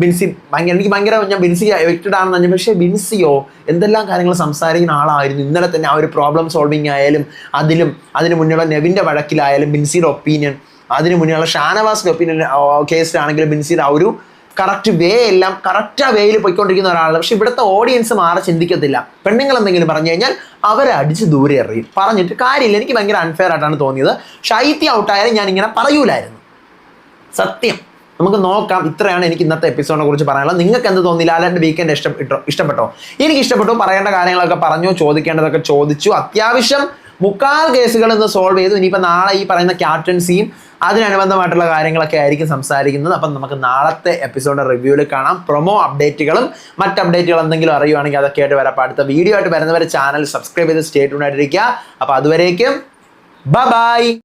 ബിൻസി ഭയങ്കര എനിക്ക് ഭയങ്കര ഞാൻ ബിൻസി എഫക്റ്റഡ് ആണെന്ന് പറഞ്ഞു. പക്ഷേ ബിൻസിയോ എന്തെല്ലാം കാര്യങ്ങൾ സംസാരിക്കുന്ന ആളായിരുന്നു. ഇന്നലെ തന്നെ ആ ഒരു പ്രോബ്ലം സോൾവിങ് ആയാലും അതിലും അതിന് മുന്നിലുള്ള നെവിന്റെ വഴക്കിലായാലും ബിൻസിയുടെ ഒപ്പീനിയൻ അതിന് മുന്നിലുള്ള ഷാനവാസിന്റെ ഒപ്പീനിയൻ കേസിലാണെങ്കിലും ബിൻസിയുടെ ആ ഒരു കറക്റ്റ് വേ എല്ലാം കറക്റ്റ് ആ വേയിൽ പോയിക്കൊണ്ടിരിക്കുന്ന ഒരാളാണ് പക്ഷെ ഇവിടുത്തെ ഓഡിയൻസ് മാറി ചിന്തിക്കത്തില്ല. പെണ്ണുങ്ങൾ എന്തെങ്കിലും പറഞ്ഞു കഴിഞ്ഞാൽ അവരെ അടിച്ച് ദൂരെ എറിയും. പറഞ്ഞിട്ട് കാര്യമില്ല. എനിക്ക് ഭയങ്കര അൺഫെയർ ആയിട്ടാണ് തോന്നിയത്. ശൈത്യം ഔട്ടായാലും ഞാൻ ഇങ്ങനെ പറയൂലായിരുന്നു. സത്യം. നമുക്ക് നോക്കാം. ഇത്രയാണ് എനിക്ക് ഇന്നത്തെ എപ്പിസോഡിനെ കുറിച്ച് പറയാനുള്ളത്. നിങ്ങൾക്ക് എന്ത് തോന്നി? ലാലാന്റെ വീക്കെൻഡ് ഇഷ്ടപ്പെട്ടോ ഇഷ്ടപ്പെട്ടോ? എനിക്ക് ഇഷ്ടപ്പെട്ടു പറയേണ്ട കാര്യങ്ങളൊക്കെ പറഞ്ഞു ചോദിക്കേണ്ടതൊക്കെ ചോദിച്ചു. അത്യാവശ്യം മുക്കാൽ കേസുകൾ ഇന്ന് സോൾവ് ചെയ്തു. ഇനിയിപ്പോൾ നാളെ ഈ പറയുന്ന ക്യാപ്റ്റൻസിയും അതിനനുബന്ധമായിട്ടുള്ള കാര്യങ്ങളൊക്കെ ആയിരിക്കും സംസാരിക്കുന്നത്. അപ്പം നമുക്ക് നാളത്തെ എപ്പിസോഡ് റിവ്യൂവിൽ കാണാം. പ്രൊമോ അപ്ഡേറ്റുകളും മറ്റ് അപ്ഡേറ്റുകൾ എന്തെങ്കിലും അറിയുവാണെങ്കിൽ അതൊക്കെ ആയിട്ട് വരാം. അടുത്ത വീഡിയോ ആയിട്ട് വരുന്നവരെ ചാനൽ സബ്സ്ക്രൈബ് ചെയ്ത് സ്റ്റേറ്റ് ഉണ്ടായിട്ടിരിക്കുക അപ്പോൾ അതുവരേക്കും ബൈ